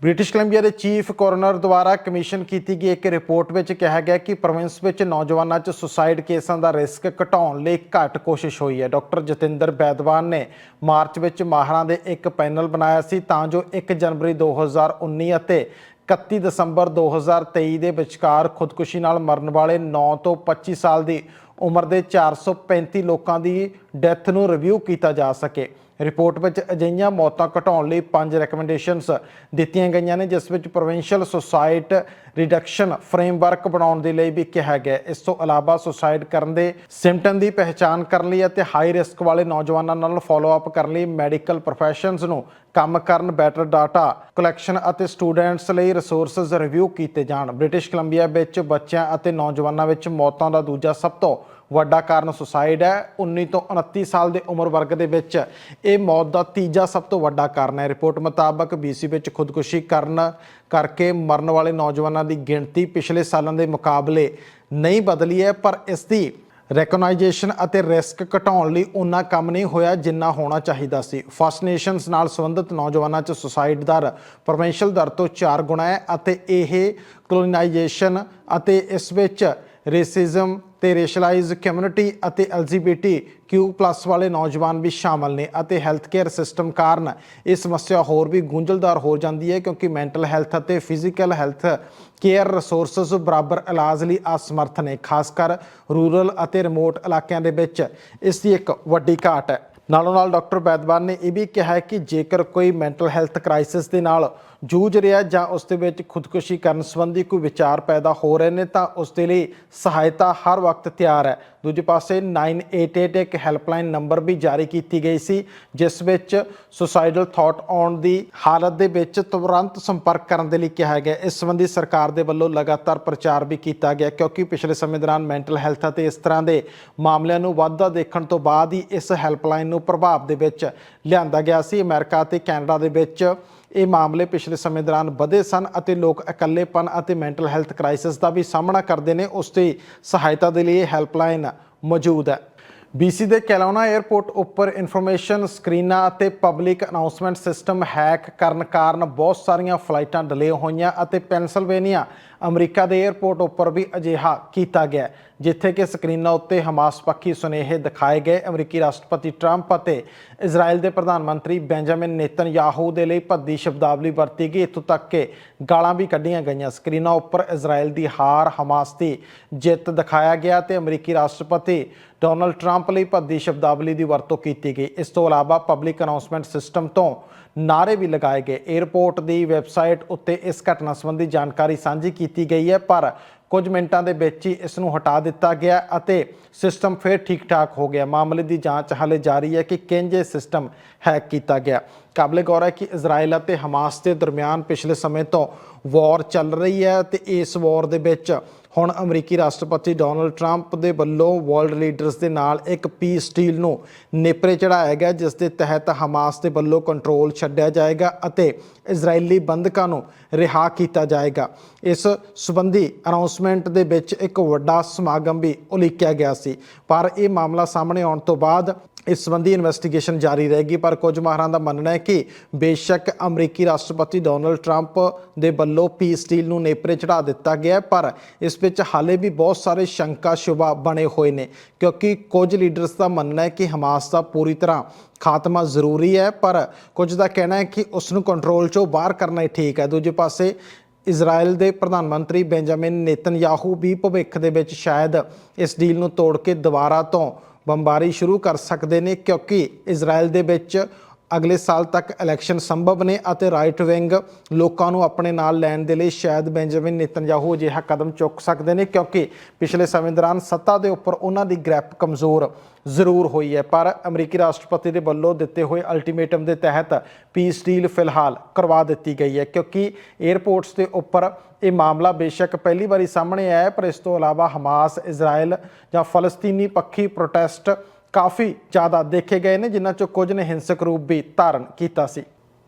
ਬ੍ਰਿਟਿਸ਼ ਕੋਲੰਬੀਆ ਦੇ ਚੀਫ ਕੋਰਨਰ ਦੁਆਰਾ ਕਮਿਸ਼ਨ ਕੀਤੀ ਗਈ ਇੱਕ ਰਿਪੋਰਟ ਵਿੱਚ ਕਿਹਾ ਗਿਆ ਕਿ ਪ੍ਰੋਵਿੰਸ ਵਿੱਚ ਨੌਜਵਾਨਾਂ 'ਚ ਸੁਸਾਈਡ ਕੇਸਾਂ ਦਾ ਰਿਸਕ ਘਟਾਉਣ ਲਈ ਘੱਟ ਕੋਸ਼ਿਸ਼ ਹੋਈ ਹੈ। ਡਾਕਟਰ ਜਤਿੰਦਰ ਬੈਦਵਾਨ ਨੇ ਮਾਰਚ ਵਿੱਚ ਮਾਹਰਾਂ ਦੇ ਇੱਕ ਪੈਨਲ ਬਣਾਇਆ ਸੀ, ਤਾਂ ਜੋ 1 ਜਨਵਰੀ 2019 ਅਤੇ 31 ਦਸੰਬਰ 2023 ਦੇ ਵਿਚਕਾਰ ਖੁਦਕੁਸ਼ੀ ਨਾਲ ਮਰਨ ਵਾਲੇ 9 ਤੋਂ 25 ਸਾਲ ਦੀ ਉਮਰ ਦੇ 435 ਲੋਕਾਂ ਦੀ ਡੈਥ ਨੂੰ ਰਿਵਿਊ ਕੀਤਾ ਜਾ ਸਕੇ। ਰਿਪੋਰਟ ਵਿੱਚ ਅਜਿਹੀਆਂ ਮੌਤਾਂ ਘਟਾਉਣ ਲਈ ਪੰਜ ਰეკਮੈਂਡੇਸ਼ਨਸ ਦਿੱਤੀਆਂ ਗਈਆਂ ਨੇ, ਜਿਸ ਵਿੱਚ ਪ੍ਰੋਵਿੰਸ਼ੀਅਲ ਸੁਸਾਇਟ ਰਿਡਕਸ਼ਨ ਫਰੇਮਵਰਕ ਬਣਾਉਣ ਦੇ ਲਈ ਵੀ ਕਿਹਾ ਗਿਆ ਇਸ ਤੋਂ ਇਲਾਵਾ ਸੁਸਾਇਡ ਕਰਨ ਦੇ ਸਿੰਪਟਮ ਦੀ ਪਹਿਚਾਣ ਕਰਨ ਲਈ ਅਤੇ ਹਾਈ ਰਿਸਕ ਵਾਲੇ ਨੌਜਵਾਨਾਂ ਨਾਲ ਫਾਲੋ ਅਪ ਕਰਨ ਲਈ ਮੈਡੀਕਲ ਪ੍ਰੋਫੈਸ਼ਨਸ ਨੂੰ ਕੰਮ ਕਰਨ ਬੈਟਰ ਡਾਟਾ ਕਲੈਕਸ਼ਨ ਅਤੇ ਸਟੂਡੈਂਟਸ ਲਈ ਰਿਸੋਰਸਸ ਰਿਵਿਊ ਕੀਤੇ ਜਾਣ। ਬ੍ਰਿਟਿਸ਼ ਕੋਲੰਬੀਆ ਵਿੱਚ ਬੱਚਿਆਂ ਅਤੇ ਨੌਜਵਾਨਾਂ ਵਿੱਚ ਮੌਤਾਂ ਦਾ ਦੂਜਾ ਸਭ ਤੋਂ ਵੱਡਾ ਕਾਰਨ ਸੁਸਾਈਡ ਹੈ। 19 ਤੋਂ 29 ਸਾਲ ਦੇ ਉਮਰ ਵਰਗ ਦੇ ਵਿੱਚ ਇਹ ਮੌਤ ਦਾ ਤੀਜਾ ਸਭ ਤੋਂ ਵੱਡਾ ਕਾਰਨ ਹੈ। ਰਿਪੋਰਟ ਮੁਤਾਬਕ BC ਵਿੱਚ ਖੁਦਕੁਸ਼ੀ ਕਰਨ ਕਰਕੇ ਮਰਨ ਵਾਲੇ ਨੌਜਵਾਨਾਂ ਦੀ ਗਿਣਤੀ ਪਿਛਲੇ ਸਾਲਾਂ ਦੇ ਮੁਕਾਬਲੇ ਨਹੀਂ ਬਦਲੀ ਹੈ, ਪਰ ਇਸ ਦੀ ਰੈਕਗਨਾਈਜੇਸ਼ਨ ਅਤੇ ਰਿਸਕ ਘਟਾਉਣ ਲਈ ਉਨਾ ਕੰਮ ਨਹੀਂ ਹੋਇਆ ਜਿੰਨਾ ਹੋਣਾ ਚਾਹੀਦਾ ਸੀ। ਫਸਟ ਨੇਸ਼ਨਸ ਨਾਲ ਸੰਬੰਧਿਤ ਨੌਜਵਾਨਾਂ 'ਚ ਸੁਸਾਈਡ ਦਰ ਪ੍ਰੋਵਿੰਸ਼ੀਅਲ ਦਰ ਤੋਂ 4 ਗੁਣਾ ਹੈ ਅਤੇ ਇਹ ਕਲੋਨਾਈਜੇਸ਼ਨ ਅਤੇ ਇਸ ਵਿੱਚ ਰੇਸਿਜ਼ਮ ਤੇ ਰੇਸ਼ਲਾਈਜ਼ ਕਮਿਊਨਿਟੀ ਅਤੇ ਐਲਜੀਬੀਟੀ ਕਿਊ ਪਲੱਸ ਵਾਲੇ ਨੌਜਵਾਨ ਵੀ ਸ਼ਾਮਲ ਨੇ ਅਤੇ ਹੈਲਥ ਕੇਅਰ ਸਿਸਟਮ ਕਾਰਨ ਇਹ ਸਮੱਸਿਆ ਹੋਰ ਵੀ ਗੁੰਝਲਦਾਰ ਹੋ ਜਾਂਦੀ ਹੈ ਕਿਉਂਕਿ ਮੈਂਟਲ ਹੈਲਥ ਅਤੇ ਫਿਜ਼ੀਕਲ ਹੈਲਥ ਕੇਅਰ ਰਿਸੋਰਸਸ ਬਰਾਬਰ ਇਲਾਜ ਲਈ ਅਸਮਰਥ ਨੇ, ਖਾਸ ਕਰ ਰੂਰਲ ਅਤੇ ਰਿਮੋਟ ਇਲਾਕਿਆਂ ਦੇ ਵਿੱਚ। ਇਸ ਦੀ ਇੱਕ ਵੱਡੀ ਘਾਟ ਹੈ। ਨਾਲੋਂ ਨਾਲ ਡਾਕਟਰ ਬੈਦਵਾਨ ਨੇ ਇਹ ਵੀ ਕਿਹਾ ਹੈ ਕਿ ਜੇਕਰ ਕੋਈ ਮੈਂਟਲ ਹੈਲਥ ਕ੍ਰਾਈਸਿਸ ਦੇ ਨਾਲ ਜੂਝ ਰਿਹਾ ਜਾਂ ਉਸ ਦੇ ਵਿੱਚ ਖੁਦਕੁਸ਼ੀ ਕਰਨ ਸੰਬੰਧੀ ਕੋਈ ਵਿਚਾਰ ਪੈਦਾ ਹੋ ਰਹੇ ਨੇ ਤਾਂ ਉਸ ਦੇ ਲਈ ਸਹਾਇਤਾ ਹਰ ਵਕਤ ਤਿਆਰ ਹੈ। ਦੂਜੇ ਪਾਸੇ 988 ਇੱਕ ਹੈਲਪਲਾਈਨ ਨੰਬਰ ਵੀ ਜਾਰੀ ਕੀਤੀ ਗਈ ਸੀ, ਜਿਸ ਵਿੱਚ ਸੁਸਾਈਡਲ ਥਾਟ ਆਉਣ ਦੀ ਹਾਲਤ ਦੇ ਵਿੱਚ ਤੁਰੰਤ ਸੰਪਰਕ ਕਰਨ ਦੇ ਲਈ ਕਿਹਾ ਗਿਆ। ਇਸ ਸੰਬੰਧੀ ਸਰਕਾਰ ਦੇ ਵੱਲੋਂ ਲਗਾਤਾਰ ਪ੍ਰਚਾਰ ਵੀ ਕੀਤਾ ਗਿਆ, ਕਿਉਂਕਿ ਪਿਛਲੇ ਸਮੇਂ ਦੌਰਾਨ ਮੈਂਟਲ ਹੈਲਥ ਅਤੇ ਇਸ ਤਰ੍ਹਾਂ ਦੇ ਮਾਮਲਿਆਂ ਨੂੰ ਵਾਧਾ ਦੇਖਣ ਤੋਂ ਬਾਅਦ ਹੀ ਇਸ ਹੈਲਪਲਾਈਨ ਨੂੰ ਪ੍ਰਭਾਵ ਦੇ ਵਿੱਚ ਲਿਆਂਦਾ ਗਿਆ ਸੀ। ਅਮਰੀਕਾ ਅਤੇ ਕੈਨੇਡਾ ਦੇ ਵਿੱਚ ਇਹ ਮਾਮਲੇ ਪਿਛਲੇ ਸਮੇਂ ਦੌਰਾਨ ਵਧੇ ਸਨ ਅਤੇ ਲੋਕ ਇਕੱਲੇਪਨ ਅਤੇ ਮੈਂਟਲ ਹੈਲਥ ਕ੍ਰਾਈਸਿਸ ਦਾ ਵੀ ਸਾਹਮਣਾ ਕਰਦੇ ਨੇ, ਉਸ 'ਤੇ ਸਹਾਇਤਾ ਦੇ ਲਈ ਇਹ ਹੈਲਪਲਾਈਨ ਮੌਜੂਦ ਹੈ। BC ਦੇ ਕੈਲੋਨਾ 에ਅਰਪੋਰਟ ਉੱਪਰ ਇਨਫੋਰਮੇਸ਼ਨ ਸਕਰੀਨਾਂ ਅਤੇ ਪਬਲਿਕ ਅਨਾਉਂਸਮੈਂਟ ਸਿਸਟਮ ਹੈਕ ਕਰਨ ਕਾਰਨ ਬਹੁਤ ਸਾਰੀਆਂ ਫਲਾਈਟਾਂ ਡਿਲੇ ਹੋਈਆਂ ਅਤੇ ਪੈਨਸਲਵੇਨੀਆ, ਅਮਰੀਕਾ ਦੇ 에ਅਰਪੋਰਟ ਉੱਪਰ ਵੀ ਅਜਿਹਾ ਕੀਤਾ ਗਿਆ ਜਿੱਥੇ ਕਿ ਸਕਰੀਨਾਂ ਉੱਤੇ ਹਮਾਸ ਪੱਖੀ ਸੁਨੇਹੇ ਦਿਖਾਏ ਗਏ। ਅਮਰੀਕੀ ਰਾਸ਼ਟਰਪਤੀ ਟਰੰਪ ਅਤੇ ਇਜ਼ਰਾਈਲ ਦੇ ਪ੍ਰਧਾਨ ਮੰਤਰੀ ਬੈਂਜਾਮਿਨ ਨੇਤਨਯਾਹੂ ਦੇ ਲਈ ਭੱਦੀ ਸ਼ਬਦਾਵਲੀ ਵਰਤੀ ਗਈ। ਇੱਥੋਂ ਤੱਕ ਕਿ ਗਾਲਾਂ ਵੀ ਕੱਢੀਆਂ ਗਈਆਂ। ਸਕਰੀਨਾਂ ਉੱਪਰ ਇਜ਼ਰਾਈਲ ਦੀ ਹਾਰ ਹਮਾਸ ਦੀ ਜਿੱਤ ਦਿਖਾਇਆ ਗਿਆ ਤੇ ਅਮਰੀਕੀ ਰਾਸ਼ਟਰਪਤੀ ਡੋਨਲਡ ਟਰੰਪ ਲਈ ਭੱਦੀ ਸ਼ਬਦਾਵਲੀ ਦੀ ਵਰਤੋਂ ਕੀਤੀ ਗਈ। ਇਸ ਤੋਂ ਇਲਾਵਾ ਪਬਲਿਕ ਅਨਾਉਂਸਮੈਂਟ ਸਿਸਟਮ ਤੋਂ ਨਾਰੇ ਵੀ ਲਗਾਏ ਗਏ। 에ਅਰਪੋਰਟ ਦੀ ਵੈਬਸਾਈਟ ਉੱਤੇ ਇਸ ਘਟਨਾ ਸੰਬੰਧੀ ਜਾਣਕਾਰੀ ਸਾਂਝੀ ਕੀਤੀ ਗਈ ਹੈ, ਪਰ ਕੁਝ ਮਿੰਟਾਂ ਦੇ ਵਿੱਚ ਹੀ ਇਸ ਨੂੰ ਹਟਾ ਦਿੱਤਾ ਗਿਆ ਅਤੇ ਸਿਸਟਮ ਫਿਰ ਠੀਕ ਠਾਕ ਹੋ ਗਿਆ। ਮਾਮਲੇ ਦੀ ਜਾਂਚ ਹਾਲੇ ਜਾਰੀ ਹੈ ਕਿ ਕਿੰਜੇ ਸਿਸਟਮ ਹੈਕ ਕੀਤਾ ਗਿਆ। ਕਾਬਲੇ ਗੌਰ ਹੈ ਕਿ ਇਜ਼ਰਾਈਲ ਅਤੇ ਹਮਾਸ ਦੇ ਦਰਮਿਆਨ ਪਿਛਲੇ ਸਮੇਂ ਤੋਂ ਵਾਰ ਚੱਲ ਰਹੀ ਹੈ ਤੇ ਇਸ ਵਾਰ ਦੇ ਵਿੱਚ ਹੁਣ ਅਮਰੀਕੀ ਰਾਸ਼ਟਰਪਤੀ ਡੋਨਲਡ ਟਰੰਪ ਦੇ ਵੱਲੋਂ ਵਰਲਡ ਲੀਡਰਸ ਦੇ ਨਾਲ ਇੱਕ ਪੀਸ ਡੀਲ ਨੂੰ ਨੇਪਰੇ ਚੜਾਇਆ ਗਿਆ, ਜਿਸ ਦੇ ਤਹਿਤ ਹਮਾਸ ਦੇ ਵੱਲੋਂ ਕੰਟਰੋਲ ਛੱਡਿਆ ਜਾਏਗਾ ਅਤੇ ਇਜ਼ਰਾਈਲੀ ਬੰਦਕਾਂ ਨੂੰ ਰਿਹਾ ਕੀਤਾ ਜਾਏਗਾ। ਇਸ ਸੰਬੰਧੀ ਅਨਾਉਂਸਮੈਂਟ ਦੇ ਵਿੱਚ ਇੱਕ ਵੱਡਾ ਸਮਾਗਮ ਵੀ ਉਲੀਕਿਆ ਗਿਆ ਸੀ। ਪਰ ਇਹ ਮਾਮਲਾ ਸਾਹਮਣੇ ਆਉਣ ਤੋਂ ਬਾਅਦ ਇਸ ਸੰਬੰਧੀ ਇਨਵੈਸਟੀਗੇਸ਼ਨ ਜਾਰੀ ਰਹੇਗੀ ਪਰ ਕੁਝ ਮਾਹਰਾਂ ਦਾ ਮੰਨਣਾ ਹੈ ਕਿ ਬੇਸ਼ੱਕ ਅਮਰੀਕੀ ਰਾਸ਼ਟਰਪਤੀ ਡੋਨਲਡ ਟਰੰਪ ਦੇ ਵੱਲੋਂ ਪੀਸ ਡੀਲ ਨੂੰ ਨੇਪਰੇ ਚੜਾ ਦਿੱਤਾ ਗਿਆ ਹੈ, ਪਰ ਇਸ ਵਿੱਚ ਹਾਲੇ ਵੀ ਬਹੁਤ ਸਾਰੇ ਸ਼ੰਕਾ ਸ਼ੁਬਾ ਬਣੇ ਹੋਏ ਨੇ ਕਿਉਂਕਿ ਕੁਝ ਲੀਡਰਸ ਦਾ ਮੰਨਣਾ ਹੈ ਕਿ ਹਮਾਸ ਦਾ ਪੂਰੀ ਤਰ੍ਹਾਂ ਖਾਤਮਾ ਜ਼ਰੂਰੀ ਹੈ ਪਰ ਕੁਝ ਦਾ ਕਹਿਣਾ ਹੈ ਕਿ ਉਸ ਨੂੰ ਕੰਟਰੋਲ ਚੋਂ ਬਾਹਰ ਕਰਨਾ ਹੀ ਠੀਕ ਹੈ। ਦੂਜੇ ਪਾਸੇ ਇਜ਼ਰਾਈਲ ਦੇ ਪ੍ਰਧਾਨ ਮੰਤਰੀ ਬੈਂਜਾਮਿਨ ਨੇਤਨਯਾਹੂ ਵੀ ਭਵਿੱਖ ਦੇ ਵਿੱਚ ਸ਼ਾਇਦ ਇਸ ਡੀਲ ਨੂੰ ਤੋੜ ਕੇ ਦੁਬਾਰਾ ਤੋਂ ਬੰਬਾਰੀ ਸ਼ੁਰੂ ਕਰ ਸਕਦੇ ਨੇ ਕਿਉਂਕਿ ਇਜ਼ਰਾਈਲ ਦੇ ਵਿੱਚ ਅਗਲੇ ਸਾਲ ਤੱਕ ਇਲੈਕਸ਼ਨ ਸੰਭਵ ਨੇ ਅਤੇ ਰਾਈਟ ਵਿੰਗ ਲੋਕਾਂ ਨੂੰ ਆਪਣੇ ਨਾਲ ਲੈਣ ਦੇ ਲਈ ਸ਼ਾਇਦ ਬੈਂਜਾਮਿਨ ਨੇਤਨਯਾਹੂ ਅਜਿਹਾ ਕਦਮ ਚੁੱਕ ਸਕਦੇ ਨੇ, ਕਿਉਂਕਿ ਪਿਛਲੇ ਸਮੇਂ ਦੌਰਾਨ ਸੱਤਾ ਦੇ ਉੱਪਰ ਉਹਨਾਂ ਦੀ ਗ੍ਰਿਪ ਕਮਜ਼ੋਰ ਜ਼ਰੂਰ ਹੋਈ ਹੈ। ਪਰ ਅਮਰੀਕੀ ਰਾਸ਼ਟਰਪਤੀ ਦੇ ਵੱਲੋਂ ਦਿੱਤੇ ਹੋਏ ਅਲਟੀਮੇਟਮ ਦੇ ਤਹਿਤ ਪੀਸ ਡੀਲ ਫਿਲਹਾਲ ਕਰਵਾ ਦਿੱਤੀ ਗਈ ਹੈ, ਕਿਉਂਕਿ 에ਅਰਪੋਰਟਸ ਦੇ ਉੱਪਰ ਇਹ ਮਾਮਲਾ ਬੇਸ਼ੱਕ ਪਹਿਲੀ ਵਾਰੀ ਸਾਹਮਣੇ ਆਇਆ ਪਰ ਇਸ ਤੋਂ ਇਲਾਵਾ ਹਮਾਸ ਇਜ਼ਰਾਈਲ ਜਾਂ ਫਲਸਤੀਨੀ ਪੱਖੀ ਪ੍ਰੋਟੈਸਟ ਕਾਫੀ ਜ਼ਿਆਦਾ ਦੇਖੇ ਗਏ ਨੇ, ਜਿਨ੍ਹਾਂ ਚੋਂ ਕੁਝ ਨੇ ਹਿੰਸਕ ਰੂਪ ਵੀ ਧਾਰਨ ਕੀਤਾ ਸੀ।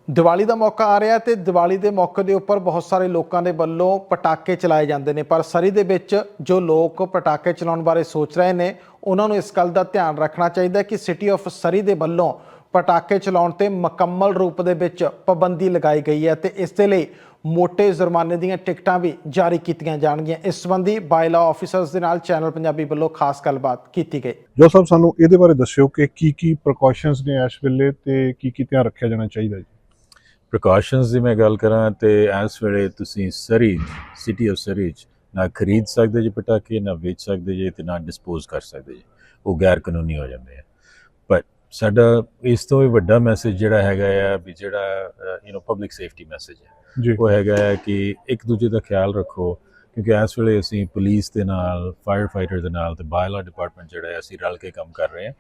ਦੀਵਾਲੀ ਦਾ ਮੌਕਾ ਆ ਰਿਹਾ ਤੇ ਦੀਵਾਲੀ ਦੇ ਮੌਕੇ ਦੇ ਉੱਪਰ ਬਹੁਤ ਸਾਰੇ ਲੋਕਾਂ ਦੇ ਵੱਲੋਂ ਪਟਾਕੇ ਚਲਾਏ ਜਾਂਦੇ ਨੇ। ਪਰ ਸਰੀ ਦੇ ਵਿੱਚ ਜੋ ਲੋਕ ਪਟਾਕੇ ਚਲਾਉਣ ਬਾਰੇ ਸੋਚ ਰਹੇ ਨੇ, ਉਹਨਾਂ ਨੂੰ ਇਸ ਗੱਲ ਦਾ ਧਿਆਨ ਰੱਖਣਾ ਚਾਹੀਦਾ ਕਿ ਸਿਟੀ ਆਫ ਸਰੀ ਦੇ ਵੱਲੋਂ ਪਟਾਕੇ ਚਲਾਉਣ ਤੇ ਮੁਕੰਮਲ ਰੂਪ ਦੇ ਵਿੱਚ ਪਾਬੰਦੀ ਲਗਾਈ ਗਈ ਹੈ ਤੇ ਇਸ ਦੇ ਲਈ ਮੋٹے ਜੁਰਮਾਨੇ ਦੀਆਂ ਟਿਕਟਾਂ ਵੀ ਜਾਰੀ ਕੀਤੀਆਂ ਜਾਣਗੀਆਂ। ਇਸ ਸੰਬੰਧੀ ਬਾਇਲਾ ਆਫੀਸਰਸ ਦੇ ਨਾਲ ਚੈਨਲ ਪੰਜਾਬੀ ਵੱਲੋਂ ਖਾਸ ਗੱਲਬਾਤ ਕੀਤੀ ਗਈ। ਜੋ ਸਾਹਿਬ ਸਾਨੂੰ ਇਹਦੇ ਬਾਰੇ ਦੱਸਿਓ ਕਿ ਕੀ ਕੀ ਪ੍ਰੀਕਾਸ਼ਨਸ ਨੇ ਇਸ ਵੇਲੇ ਤੇ ਕੀ ਕੀ ਧਿਆਨ ਰੱਖਿਆ ਜਾਣਾ ਚਾਹੀਦਾ ਜੀ? ਪ੍ਰੀਕਾਸ਼ਨਸ ਦੀ ਮੈਂ ਗੱਲ ਕਰਾਂ ਤੇ ਇਸ ਵੇਲੇ ਤੁਸੀਂ ਸਰੀ ਸਿਟੀ ਆਫ ਸਰੀ 'ਚ ਨਾ ਖਰੀਦ ਸਕਦੇ ਜੀ ਪਟਾਕੇ ਨਾ ਵੇਚ ਸਕਦੇ ਜੀ ਤੇ ਨਾ ਡਿਸਪੋਜ਼ ਕਰ ਸਕਦੇ ਜੀ। ਉਹ ਗੈਰ ਕਾਨੂੰਨੀ ਹੋ ਜਾਂਦੇ ਆ। ਸਾਡਾ ਇਸ ਤੋਂ ਵੀ ਵੱਡਾ ਮੈਸੇਜ ਜਿਹੜਾ ਹੈਗਾ ਆ ਵੀ ਜਿਹੜਾ you know public safety message ਹੈ। ਉਹ ਹੈਗਾ ਹੈ ਕਿ ਇੱਕ ਦੂਜੇ ਦਾ ਖਿਆਲ ਰੱਖੋ ਕਿਉਂਕਿ ਇਸ ਵੇਲੇ ਅਸੀਂ ਪੁਲਿਸ ਦੇ ਨਾਲ ਫਾਇਰ ਫਾਈਟਰ ਦੇ ਨਾਲ ਤੇ ਬਾਇਲਾ ਡਿਪਾਰਟਮੈਂਟ ਜਿਹੜਾ ਹੈ ਅਸੀਂ ਰਲ ਕੇ ਕੰਮ ਕਰ ਰਹੇ ਹਾਂ।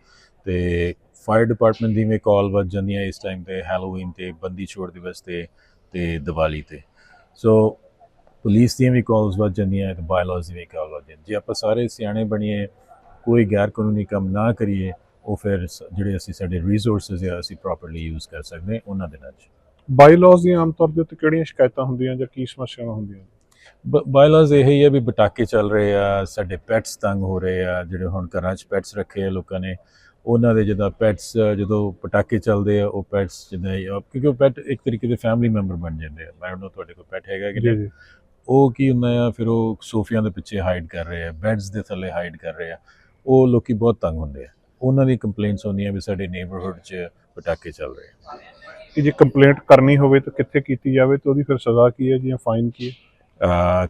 ਤੇ ਫਾਇਰ ਡਿਪਾਰਟਮੈਂਟ ਦੀ ਵੀ ਕਾਲ ਵੱਜ ਜਾਂਦੀਆਂ ਇਸ ਟਾਈਮ ਤੇ ਹੈਲੋਵੀਨ ਤੇ ਬੰਦੀ ਛੋੜ ਦਿਵਸ ਤੇ ਤੇ ਦੀਵਾਲੀ ਤੇ। ਸੋ ਪੁਲਿਸ ਦੀਆਂ ਵੀ ਕਾਲਸ ਵੱਜ ਜਾਂਦੀਆਂ ਤੇ ਬਾਇਲਾਸ ਦੀ ਵੀ ਕਾਲ ਵੱਜ ਜਾਂਦੀ ਜੇ ਆਪਾਂ ਸਾਰੇ ਸਿਆਣੇ ਬਣੀਏ ਕੋਈ ਗੈਰ ਕਾਨੂੰਨੀ ਕੰਮ ਨਾ ਕਰੀਏ ਉਹ ਫਿਰ ਜਿਹੜੇ ਅਸੀਂ ਸਾਡੇ ਰਿਸੋਰਸਸ ਆ ਅਸੀਂ ਪ੍ਰੋਪਰਲੀ ਯੂਜ਼ ਕਰ ਸਕਦੇ ਉਹਨਾਂ ਦੇ ਨਾਲ ਬਾਈਲਾਜ਼ ਦੀਆਂ ਆਮ ਤੌਰ ਦੇ ਉੱਤੇ ਕਿਹੜੀਆਂ ਸ਼ਿਕਾਇਤਾਂ ਹੁੰਦੀਆਂ ਜਾਂ ਕੀ ਸਮੱਸਿਆਵਾਂ ਹੁੰਦੀਆਂ? ਬਾਇਲਾਜ਼ ਇਹ ਹੀ ਹੈ ਵੀ ਪਟਾਕੇ ਚੱਲ ਰਹੇ ਆ ਸਾਡੇ ਪੈਟਸ ਤੰਗ ਹੋ ਰਹੇ ਆ ਜਿਹੜੇ ਹੁਣ ਘਰਾਂ 'ਚ ਪੈਟਸ ਰੱਖੇ ਆ ਲੋਕਾਂ ਨੇ ਉਹਨਾਂ ਦੇ ਜਦੋਂ ਪੈਟਸ ਜਦੋਂ ਪਟਾਕੇ ਚੱਲਦੇ ਆ ਉਹ ਪੈਟਸ ਇਹ- ਕਿਉਂਕਿ ਉਹ ਪੈਟ ਇੱਕ ਤਰੀਕੇ ਦੇ ਫੈਮਿਲੀ ਮੈਂਬਰ ਬਣ ਜਾਂਦੇ ਆ। ਮੈਂ ਉਹਨਾਂ ਤੁਹਾਡੇ ਕੋਲ ਪੈਟ ਹੈਗਾ ਕਿ ਨਹੀਂ? ਉਹ ਕੀ ਹੁੰਦਾ ਆ ਫਿਰ ਉਹ ਸੋਫਿਆਂ ਦੇ ਪਿੱਛੇ ਹਾਈਡ ਕਰ ਰਹੇ ਆ ਬੈੱਡਸ ਦੇ ਥੱਲੇ ਹਾਈਡ ਕਰ ਰਹੇ ਆ ਉਹ ਲੋਕੀ ਬਹੁਤ ਤੰਗ ਹੁੰਦੇ ਆ। ਉਹਨਾਂ ਦੀ ਕੰਪਲੇਂਟਸ ਹੁੰਦੀਆਂ ਵੀ ਸਾਡੇ ਨੇਬਰਹੁੱਡ 'ਚ ਪਟਾਕੇ ਚੱਲ ਰਹੇ ਆ ਕਿ ਜੇ ਕੰਪਲੇਂਟ ਕਰਨੀ ਹੋਵੇ ਤਾਂ ਕਿੱਥੇ ਕੀਤੀ ਜਾਵੇ ਤੇ ਉਹਦੀ ਫਿਰ ਸਜ਼ਾ ਕੀ ਹੈ ਜਾਂ ਫਾਈਨ ਕੀ ਹੈ?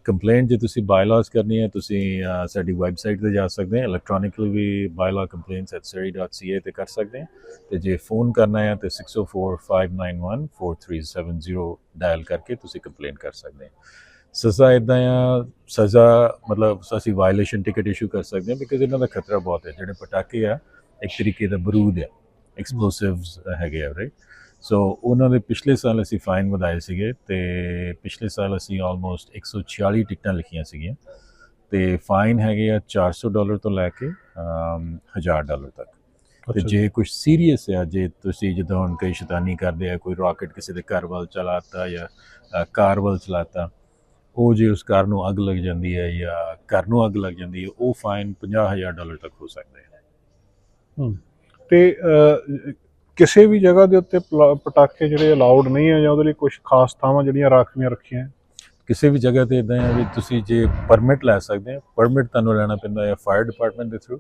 ਕੰਪਲੇਂਟ ਜੇ ਤੁਸੀਂ ਬਾਇਲਾਸ ਕਰਨੀ ਹੈ ਤੁਸੀਂ ਅਹ, ਸਾਡੀ ਵੈਬਸਾਈਟ ਤੇ ਜਾ ਸਕਦੇ ਹੋ ਇਲੈਕਟ੍ਰੋਨਿਕਲੀ ਵੀ bylaw.complaints@surrey.ca ਤੇ ਕਰ ਸਕਦੇ ਹੋ। ਤੇ ਜੇ ਫੋਨ ਕਰਨਾ ਹੈ ਤੇ 6045914370 ਡਾਇਲ ਕਰਕੇ ਤੁਸੀਂ ਕੰਪਲੇਂਟ ਕਰ ਸਕਦੇ ਹੋ। ਸਜ਼ਾ ਇਦਾਂ ਆ ਸਜ਼ਾ ਮਤਲਬ ਅਸੀਂ ਵਾਇਲੇਸ਼ਨ ਟਿਕਟ ਇਸ਼ੂ ਕਰ ਸਕਦੇ ਹਾਂ ਬਿਕਾਜ਼ ਇਹਨਾਂ ਦਾ ਖਤਰਾ ਬਹੁਤ ਹੈ ਜਿਹੜੇ ਪਟਾਕੇ ਆ ਇੱਕ ਤਰੀਕੇ ਦਾ ਬਰੂਦ ਆ। ਐਕਸਪਲੋਸਿਵਸ ਹੈਗੇ ਆ ਰਾਈਟ ਸੋ ਉਹਨਾਂ ਦੇ ਪਿਛਲੇ ਸਾਲ ਅਸੀਂ ਫਾਈਨ ਵਧਾਏ ਸੀਗੇ ਤੇ ਪਿਛਲੇ ਸਾਲ ਅਸੀਂ ਆਲਮੋਸਟ 146 ਟਿਕਟਾਂ ਲਿਖੀਆਂ ਸੀਗੀਆਂ। ਤੇ ਫਾਈਨ ਹੈਗੇ ਆ 400 ਡਾਲਰ ਤੋਂ ਲੈ ਕੇ ਅਮ, 1000 ਡਾਲਰ ਤੱਕ। ਤੇ ਜੇ। ਕੁਝ ਸੀਰੀਅਸ ਹੈ ਜੇ ਤੁਸੀਂ ਜਦੋਂ ਹੁਣ ਕਈ ਸ਼ੈਤਾਨੀ ਕਰਦੇ ਆ ਕੋਈ ਰਾਕਟ ਕਿਸੇ ਦੇ ਘਰ ਵੱਲ ਚਲਾਤਾ ਜਾਂ ਕਾਰ ਵੱਲ ਚਲਾਤਾ ਉਹ ਜੇ ਉਸ ਕਾਰ ਨੂੰ ਅੱਗ ਲੱਗ ਜਾਂਦੀ ਹੈ ਜਾਂ ਘਰ ਨੂੰ ਅੱਗ ਲੱਗ ਜਾਂਦੀ ਹੈ ਉਹ ਫਾਈਨ 50000 ਡਾਲਰ ਤੱਕ ਹੋ ਸਕਦਾ ਹੈ। ਤੇ ਕਿਸੇ ਵੀ ਜਗ੍ਹਾ ਦੇ ਉੱਤੇ ਪਟਾਕੇ ਜਿਹੜੇ ਅਲਾਉਡ ਨਹੀਂ ਹੈ ਜਾਂ ਉਹਦੇ ਲਈ ਕੁਝ ਖਾਸ ਥਾਵਾਂ ਜਿਹੜੀਆਂ ਰਾਖਵੀਆਂ ਰੱਖੀਆਂ? ਕਿਸੇ ਵੀ ਜਗ੍ਹਾ ਤੇ ਇਦਾਂ ਹੈ ਵੀ ਤੁਸੀਂ ਜੇ ਪਰਮਿਟ ਲੈ ਸਕਦੇ ਹੋ ਪਰਮਿਟ ਤੁਹਾਨੂੰ ਲੈਣਾ ਪੈਂਦਾ ਹੈ ਫਾਇਰ ਡਿਪਾਰਟਮੈਂਟ ਦੇ ਥਰੂ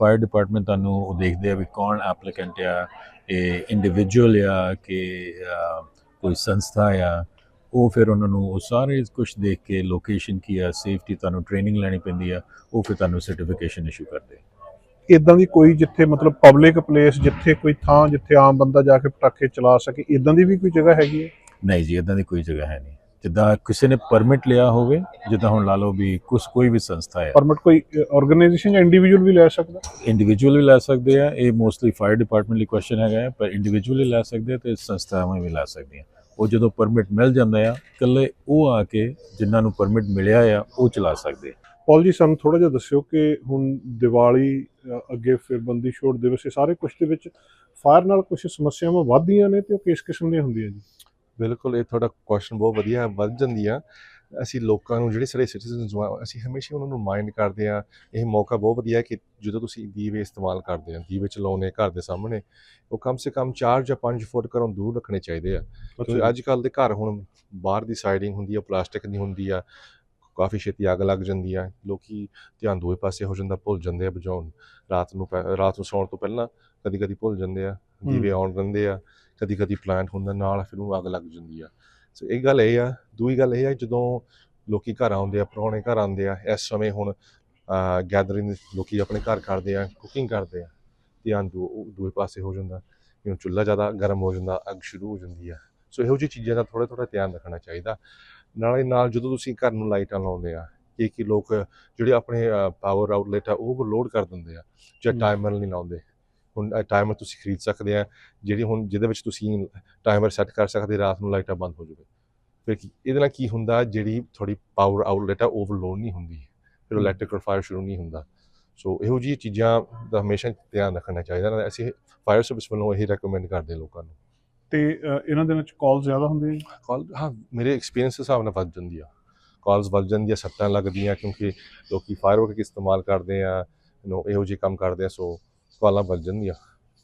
ਫਾਇਰ ਡਿਪਾਰਟਮੈਂਟ ਤੁਹਾਨੂੰ ਉਹ ਦੇਖਦੇ ਆ ਵੀ ਕੌਣ ਐਪਲੀਕੈਂਟ ਆ ਇਹ ਇੰਡੀਵਿਜੂਅਲ ਆ ਕਿ ਕੋਈ ਸੰਸਥਾ ਆ ਉਹ ਫਿਰ ਉਹਨਾਂ ਨੂੰ ਉਹ ਸਾਰੇ ਕੁਝ ਦੇਖ ਕੇ ਲੋਕੇਸ਼ਨ ਕੀ ਆ ਸੇਫਟੀ ਤੁਹਾਨੂੰ ਟ੍ਰੇਨਿੰਗ ਲੈਣੀ ਪੈਂਦੀ ਆ ਉਹ ਫਿਰ ਤੁਹਾਨੂੰ ਸਰਟੀਫਿਕੇਸ਼ਨ ਇਸ਼ੂ ਕਰਦੇ ਆ। ਇਦਾਂ ਦੀ ਕੋਈ ਜਿੱਥੇ ਮਤਲਬ ਪਬਲਿਕ ਪਲੇਸ ਜਿੱਥੇ ਕੋਈ ਥਾਂ ਜਿੱਥੇ ਆਮ ਬੰਦਾ ਜਾ ਕੇ ਪਟਾਕੇ ਚਲਾ ਸਕੇ ਇਦਾਂ ਦੀ ਵੀ ਕੋਈ ਜਗ੍ਹਾ ਹੈਗੀ ਹੈ? ਨਹੀਂ ਜੀ ਇਦਾਂ ਦੀ ਕੋਈ ਜਗ੍ਹਾ ਹੈ ਨਹੀਂ। ਜਿੱਦਾਂ ਕਿਸੇ ਨੇ ਪਰਮਿਟ ਲਿਆ ਹੋਵੇ ਜਿੱਦਾਂ ਹੁਣ ਲਾ ਲਓ ਵੀ ਕੁਛ ਕੋਈ ਵੀ ਸੰਸਥਾ ਹੈ। ਪਰਮਿਟ ਕੋਈ ਆਰਗੇਨਾਈਜੇਸ਼ਨ ਜਾਂ ਇੰਡੀਵਿਜੂਅਲ ਵੀ ਲੈ ਸਕਦਾ? ਇੰਡੀਵਿਜੂਅਲ ਵੀ ਲੈ ਸਕਦੇ ਆ ਇਹ ਮੋਸਟਲੀ ਫਾਇਰ ਡਿਪਾਰਟਮੈਂਟ ਲਈ ਕੁਐਸਚਨ ਹੈਗਾ ਪਰ ਇੰਡੀਵਿਜੂਅਲੀ ਲੈ ਸਕਦੇ ਤੇ ਸੰਸਥਾਵਾਂ ਵੀ ਲੈ ਸਕਦੀਆਂ। ਉਹ ਜਦੋਂ ਪਰਮਿਟ ਮਿਲ ਜਾਂਦਾ ਆ ਇਕੱਲੇ ਉਹ ਆ ਕੇ ਜਿਨ੍ਹਾਂ ਨੂੰ ਪਰਮਿਟ ਮਿਲਿਆ ਆ ਉਹ ਚਲਾ ਸਕਦੇ। ਪੌਲ ਜੀ ਸਾਨੂੰ ਥੋੜਾ ਜਿਹਾ ਦੱਸਿਓ ਕਿ ਹੁਣ ਦੀਵਾਲੀ ਅੱਗੇ ਫਿਰ ਬੰਦੀ ਛੋੜ ਦਿਵਸ ਇਹ ਸਾਰੇ ਕੁਝ ਦੇ ਵਿੱਚ ਫਾਇਰ ਨਾਲ ਕੁਝ ਸਮੱਸਿਆਵਾਂ ਵੱਧਦੀਆਂ ਨੇ ਤੇ ਉਹ ਕਿਸ ਕਿਸਮ ਦੀਆਂ ਹੁੰਦੀਆਂ ਜੀ? ਬਿਲਕੁਲ ਇਹ ਤੁਹਾਡਾ ਕੁਐਸਚਨ ਬਹੁਤ ਵਧੀਆ ਵੱਧ ਜਾਂਦੀਆਂ ਅਸੀਂ ਲੋਕਾਂ ਨੂੰ ਜਿਹੜੇ ਸਾਰੇ ਸਿਟੀਜ਼ਨਸ ਆ ਅਸੀਂ ਹਮੇਸ਼ਾ ਉਹਨਾਂ ਨੂੰ ਮਾਈਂਡ ਕਰਦੇ ਆ। ਇਹ ਮੌਕਾ ਬਹੁਤ ਵਧੀਆ ਕਿ ਜਦੋਂ ਤੁਸੀਂ ਦੀਵੇ ਇਸਤੇਮਾਲ ਕਰਦੇ ਆ ਦੀਵੇ ਚਲਾਉਣੇ ਘਰ ਦੇ ਸਾਹਮਣੇ ਉਹ ਕਮ ਸੇ ਕਮ 4 ਜਾਂ 5 ਫੁੱਟ ਘਰੋਂ ਦੂਰ ਰੱਖਣੇ ਚਾਹੀਦੇ ਆ। ਕਿਉਂਕਿ ਅੱਜ ਕੱਲ ਦੇ ਘਰ ਹੁਣ ਬਾਹਰ ਦੀ ਸਾਈਡਿੰਗ ਹੁੰਦੀ ਆ ਪਲਾਸਟਿਕ ਦੀ ਹੁੰਦੀ ਆ। ਕਾਫੀ ਛੇਤੀ ਅੱਗ ਲੱਗ ਜਾਂਦੀ ਆ ਲੋਕੀ ਧਿਆਨ ਦੂਏ ਪਾਸੇ ਹੋ ਜਾਂਦਾ ਭੁੱਲ ਜਾਂਦੇ ਆ ਬੁਝਾਉਣ। ਰਾਤ ਨੂੰ ਪਹਿ- ਰਾਤ ਨੂੰ ਸੌਣ ਤੋਂ ਪਹਿਲਾਂ ਕਦੀ ਕਦੀ ਭੁੱਲ ਜਾਂਦੇ ਆ ਦੀਵੇ ਆਉਣ ਰਹਿੰਦੇ ਆ ਕਦੀ ਕਦੀ ਪਲਾਂਟ ਹੁੰਦਾ ਨਾਲ ਫਿਰ ਉਹਨੂੰ ਅੱਗ ਲੱਗ ਜਾਂਦੀ ਆ। ਸੋ ਇੱਕ ਗੱਲ ਇਹ ਆ ਦੂਈ ਗੱਲ ਇਹ ਆ ਜਦੋਂ ਲੋਕੀ ਘਰ ਆਉਂਦੇ ਆ ਪ੍ਰਾਹੁਣੇ ਘਰ ਆਉਂਦੇ ਆ ਇਸ ਸਮੇਂ ਹੁਣ ਗੈਦਰਿੰਗ ਲੋਕੀ ਆਪਣੇ ਘਰ ਕਰਦੇ ਆ ਕੁਕਿੰਗ ਕਰਦੇ ਆ ਧਿਆਨ ਦੂ ਦੂਏ ਪਾਸੇ ਹੋ ਜਾਂਦਾ ਜਿਵੇਂ ਚੁੱਲ੍ਹਾ ਜ਼ਿਆਦਾ ਗਰਮ ਹੋ ਜਾਂਦਾ ਅੱਗ ਸ਼ੁਰੂ ਹੋ ਜਾਂਦੀ ਆ। ਸੋ ਇਹੋ ਜਿਹੀ ਚੀਜ਼ਾਂ ਦਾ ਥੋੜਾ ਥੋੜਾ ਧਿਆਨ ਰੱਖਣਾ ਚਾਹੀਦਾ। ਨਾਲੇ ਨਾਲ ਜਦੋਂ ਤੁਸੀਂ ਘਰ ਨੂੰ ਲਾਈਟਾਂ ਲਾਉਂਦੇ ਆ ਕਿ ਕੀ ਲੋਕ ਜਿਹੜੇ ਆਪਣੇ ਪਾਵਰ ਆਊਟਲੈਟ ਆ ਓਵਰਲੋਡ ਕਰ ਦਿੰਦੇ ਆ ਜਾਂ। ਟਾਈਮਰ ਨਹੀਂ ਲਾਉਂਦੇ ਹੁਣ ਟਾਈਮਰ ਤੁਸੀਂ ਖਰੀਦ ਸਕਦੇ ਆ ਜਿਹੜੀ ਹੁਣ ਜਿਹਦੇ ਵਿੱਚ ਤੁਸੀਂ ਟਾਈਮਰ ਸੈੱਟ ਕਰ ਸਕਦੇ ਰਾਤ ਨੂੰ ਲਾਈਟਾਂ ਬੰਦ ਹੋ ਜਾਵੇ ਫਿਰ ਕੀ ਇਹਦੇ ਨਾਲ ਕੀ ਹੁੰਦਾ ਜਿਹੜੀ ਥੋੜੀ ਪਾਵਰ ਆਊਟਲੈਟ ਆ ਓਵਰਲੋਡ ਨਹੀਂ ਹੁੰਦੀ ਫਿਰ। ਇਲੈਕਟ੍ਰੀਕਲ ਫਾਇਰ ਸ਼ੁਰੂ ਨਹੀਂ ਹੁੰਦਾ ਸੋ ਇਹੋ ਜਿਹੀ ਚੀਜ਼ਾਂ ਦਾ ਹਮੇਸ਼ਾ ਧਿਆਨ ਰੱਖਣਾ ਚਾਹੀਦਾ ਅਸੀਂ ਫਾਇਰ ਸਰਵਿਸ ਵੱਲੋਂ ਇਹ ਰეკਮੈਂਡ ਕਰਦੇ ਲੋਕਾਂ ਨੂੰ ਤੇ ਇਹਨਾਂ ਦਿਨਾਂ ਚ ਕਾਲ ਜ਼ਿਆਦਾ ਹੁੰਦੀਆਂ ਜੀ? ਕਾਲ ਹਾਂ ਮੇਰੇ ਐਕਸਪੀਰੀਅੰਸ ਦੇ ਹਿਸਾਬ ਨਾਲ ਵੱਧ ਜਾਂਦੀ ਆ ਕਾਲਸ ਵੱਧ ਜਾਂਦੀਆਂ ਸੱਟਾਂ ਲੱਗਦੀਆਂ ਕਿਉਂਕਿ ਲੋਕੀ ਫਾਇਰਵਰਕ ਇਸਤੇਮਾਲ ਕਰਦੇ ਆ ਯੂ نو ਇਹੋ ਜਿਹੇ ਕੰਮ ਕਰਦੇ ਆ ਸੋ ਕਾਲਾਂ ਵੱਧ ਜਾਂਦੀਆਂ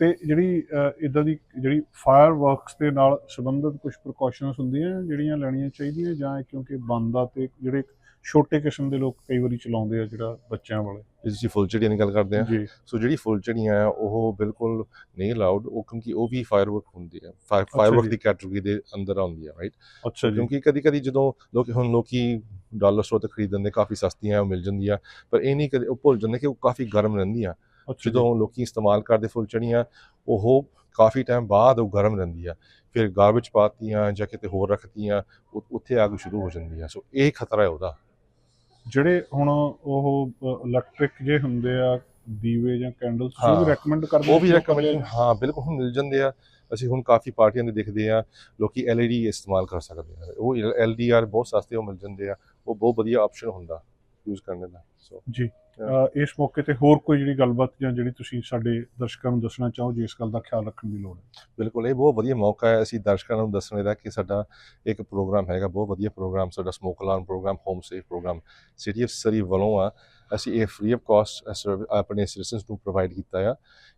ਤੇ ਜਿਹੜੀ ਇਦਾਂ ਦੀ ਜਿਹੜੀ ਫਾਇਰ ਵਰਕਸ ਦੇ ਨਾਲ ਸੰਬੰਧਿਤ ਕੁਝ ਪ੍ਰੀਕਾਸ਼ਨਸ ਹੁੰਦੀਆਂ ਜਿਹੜੀਆਂ ਲੈਣੀਆਂ ਚਾਹੀਦੀਆਂ ਜਾਂ ਕਿਉਂਕਿ ਬੰਦ ਤੇ ਜਿਹੜੇ ਛੋਟੇ ਕਿਸਮ ਦੇ ਲੋਕ ਕਈ ਵਾਰੀ ਚਲਾਉਂਦੇ ਆ ਜਿਹੜਾ ਬੱਚਿਆਂ ਵਾਲੇ। ਜੇ ਤੁਸੀਂ ਫੁੱਲ ਝੜੀਆਂ ਦੀ ਗੱਲ ਕਰਦੇ ਆ। ਜੀ। ਸੋ ਜਿਹੜੀ ਫੁੱਲ ਆ ਉਹ ਬਿਲਕੁਲ ਨਹੀਂ ਅਲਾਉਡ ਉਹ ਕਿਉਂਕਿ ਉਹ ਵੀ ਫਾਇਰਵਰਕ ਹੁੰਦੀ ਆ। ਫਾਇਰਵਰਕ ਜੀ। ਦੀ ਕੈਟਾਗਰੀ ਦੇ ਅੰਦਰ ਆਉਂਦੀ ਆ ਰਾਈਟ ਅੱਛਾ ਜੀ। ਕਿਉਂਕਿ ਕਦੀ ਕਦੀ ਜਦੋਂ ਲੋਕ ਹੁਣ ਲੋਕੀ ਡਾਲਰ ਸਟੋਰ ਤੇ ਖਰੀਦਣ ਦੇ ਕਾਫੀ ਸਸਤੀਆਂ ਮਿਲ ਜਾਂਦੀਆਂ ਪਰ ਇਹ ਨਹੀਂ ਕਦੇ ਉਹ ਭੁੱਲ ਜਾਂਦੇ ਕਿ ਉਹ ਕਾਫੀ ਗਰਮ ਰਹਿੰਦੀਆਂ। ਅੱਛਾ ਜੀ। ਜਦੋਂ ਲੋਕੀ ਇਸਤੇਮਾਲ ਕਰਦੇ ਫੁੱਲ ਝੜੀਆਂ ਉਹ ਕਾਫੀ ਟਾਈਮ ਬਾਅਦ ਉਹ ਗਰਮ ਰਹਿੰਦੀ ਆ ਫਿਰ ਗਾਰਬੇਜ ਪਾਤੀਆਂ ਜਾਂ ਕਿਤੇ ਹੋਰ ਰੱਖਤੀਆਂ ਉ- ਉੱਥੇ ਅੱਗ ਸ਼ੁਰੂ ਹੋ ਜਾਂਦੀ ਆ ਸੋ ਇਹ ਖਤਰਾ ਹੈ ਉਹਦਾ। ਜਿਹੜੇ ਹੁਣ ਉਹ ਇਲੈਕਟ੍ਰਿਕ ਜੇ ਹੁੰਦੇ ਆ ਦੀਵੇ ਜਾਂ ਕੈਂਡਲਸ ਉਹ ਵੀ ਰეკਮੈਂਡ ਕਰਦੇ ਉਹ ਵੀ ਰეკਮੈਂਡ ਹਾਂ ਬਿਲਕੁਲ ਹੁਣ ਮਿਲ ਜਾਂਦੇ ਆ। ਅਸੀਂ ਹੁਣ ਕਾਫੀ ਪਾਰਟੀਆਂ ਦੇ ਦੇਖਦੇ ਆ ਲੋਕੀ ਐਲਈਡੀ ਇਸਤੇਮਾਲ ਕਰ ਸਕਦੇ ਆ। ਉਹ ਐਲਡੀਆਰ ਬਹੁਤ ਸਸਤੇ ਉਹ ਮਿਲ ਜਾਂਦੇ ਆ। ਉਹ ਬਹੁਤ ਵਧੀਆ ਆਪਸ਼ਨ ਹੁੰਦਾ। ਯੂਜ਼ ਕਰਨ ਦਾ ਸੋ ਜੀ। ਇਸ ਮੌਕੇ ਤੇ ਹੋਰ ਕੋਈ ਜਿਹੜੀ ਗੱਲਬਾਤ ਜਾਂ ਜਿਹੜੀ ਤੁਸੀਂ ਸਾਡੇ ਦਰਸ਼ਕਾਂ ਨੂੰ ਦੱਸਣਾ ਚਾਹੋ ਜੀ ਇਸ ਗੱਲ ਦਾ ਖਿਆਲ ਰੱਖਣ ਦੀ ਲੋੜ ਹੈ? ਬਿਲਕੁਲ ਇਹ ਬਹੁਤ ਵਧੀਆ ਮੌਕਾ ਹੈ। ਅਸੀਂ ਦਰਸ਼ਕਾਂ ਨੂੰ ਦੱਸਣ ਦਾ ਕਿ ਸਾਡਾ ਇੱਕ ਪ੍ਰੋਗਰਾਮ ਹੈਗਾ ਬਹੁਤ ਵਧੀਆ ਪ੍ਰੋਗਰਾਮ ਸਾਡਾ smoke alarm program home safe program. City of Surrey ਵੱਲੋਂ ਆ ਅਸੀਂ ਇਹ ਫ੍ਰੀ ਆਫ ਕਾਸਟ ਆਪਣੇ ਸਿਟੀਜ਼ਨਸ ਨੂੰ ਪ੍ਰੋਵਾਈਡ ਕੀਤਾ ਆ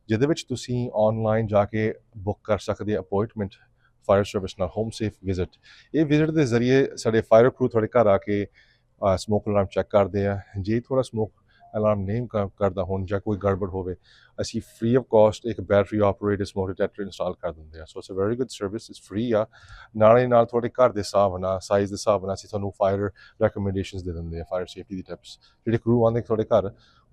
ਜਿਹਦੇ ਵਿੱਚ ਤੁਸੀਂ ਆਨਲਾਈਨ ਜਾ ਕੇ ਬੁੱਕ ਕਰ ਸਕਦੇ ਅਪਾਇੰਟਮੈਂਟ ਫਾਇਰ ਸਰਵਿਸ ਨਾਲ ਹੋਮ ਸੇਫ ਵਿਜ਼ਿਟ ਇਹ ਵਿਜ਼ਿਟ ਦੇ ਜ਼ਰੀਏ ਸਾਡੇ ਫਾਇਰ ਕਰੂ ਤੁਹਾਡੇ ਘਰ ਆ ਕੇ ਸਮੋਕ ਅਲਾਰਮ ਚੈੱਕ ਕਰਦੇ ਆ। ਜੇ ਥੋੜਾ ਸਮੋਕ ਅਲਾਰਮ ਨਹੀਂ ਕ- ਕਰਦਾ ਹੋਣ ਜਾਂ ਕੋਈ ਗੜਬੜ ਹੋਵੇ, ਅਸੀਂ ਫ੍ਰੀ ਆਫ ਕਾਸਟ ਇੱਕ battery operated smoke detector install ਕਰ ਦਿੰਦੇ ਆ। So it's uh very good service it's free ਆ। ਨਾਲੇ ਨਾਲ ਤੁਹਾਡੇ ਘਰ ਦੇ ਹਿਸਾਬ ਨਾਲ ਸਾਈਜ਼ ਦੇ ਹਿਸਾਬ ਨਾਲ ਅਸੀਂ ਤੁਹਾਨੂੰ ਫਾਇਰ ਰეკਮੈਂਡੇਸ਼ਨਸ ਦੇ ਦਿੰਦੇ ਆ ਫਾਇਰ ਸੇਫਟੀ ਦੀ ਟਿਪਸ ਜਿਹੜੇ ਕਰੂ ਆਉਂਦੇ ਤੁਹਾਡੇ ਘਰ,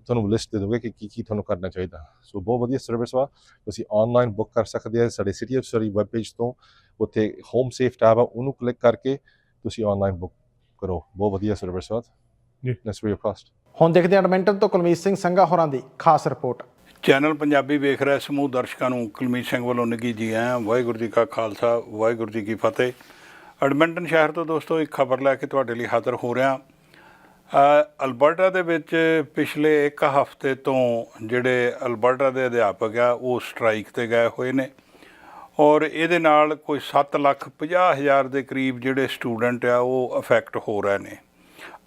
ਤੁਹਾਨੂੰ ਲਿਸਟ ਦੇ ਦੋਗੇ ਕਿ ਕੀ ਕੀ ਤੁਹਾਨੂੰ ਕਰਨਾ ਚਾਹੀਦਾ। ਸੋ ਬਹੁਤ ਵਧੀਆ ਸਰਵਿਸ ਵਾ। ਤੁਸੀਂ ਆਨਲਾਈਨ ਬੁੱਕ ਕਰ ਸਕਦੇ ਆ ਸਾਡੇ city of Surrey web page ਤੋਂ। ਉੱਥੇ ਹੋਮ ਸੇਫ ਟੈਬ ਆ, ਉਹਨੂੰ ਕਲਿੱਕ ਕਰਕੇ ਤੁਸੀਂ ਆਨਲਾਈਨ ਬੁੱਕ ਕਰੋ ਬਹੁਤ ਵਧੀਆ ਸਰਵਿਸ ਵਾ ਜੀ। ਫ੍ਰੀ ਆਫ ਕਾਸਟ ਹੁਣ ਦੇਖਦੇ ਹਾਂ ਐਡਮਿੰਟਨ ਤੋਂ ਕੁਲਮੀਤ ਸਿੰਘ ਸੰਘਾ ਹੋਰਾਂ ਦੀ ਖਾਸ ਰਿਪੋਰਟ ਚੈਨਲ ਪੰਜਾਬੀ ਵੇਖ ਰਿਹਾ ਸਮੂਹ ਦਰਸ਼ਕਾਂ ਨੂੰ। ਕੁਲਮੀਤ ਸਿੰਘ ਵੱਲੋਂ ਨਿੱਘੀ ਜੀ ਆਇਆਂ। ਵਾਹਿਗੁਰੂ ਜੀ ਕਾ ਖਾਲਸਾ ਵਾਹਿਗੁਰੂ ਜੀ ਕੀ ਫਤਿਹ। ਐਡਮਿੰਟਨ ਸ਼ਹਿਰ ਤੋਂ ਦੋਸਤੋ ਇੱਕ ਖਬਰ ਲੈ ਕੇ ਤੁਹਾਡੇ ਲਈ ਹਾਜ਼ਰ ਹੋ ਰਿਹਾ। ਅ, ਅਲਬਰਟਾ ਦੇ ਵਿੱਚ ਪਿਛਲੇ ਇੱਕ ਹਫ਼ਤੇ ਤੋਂ ਜਿਹੜੇ ਅਲਬਰਟਾ ਦੇ ਅਧਿਆਪਕ ਆ ਉਹ ਸਟ੍ਰਾਈਕ ਤੇ ਗਏ ਹੋਏ ਨੇ। ਔਰ ਇਹਦੇ ਨਾਲ ਕੋਈ 7 ਲੱਖ 50 ਹਜ਼ਾਰ ਦੇ ਕਰੀਬ ਜਿਹੜੇ ਸਟੂਡੈਂਟ ਆ, ਉਹ ਅਫੈਕਟ ਹੋ ਰਹੇ ਨੇ।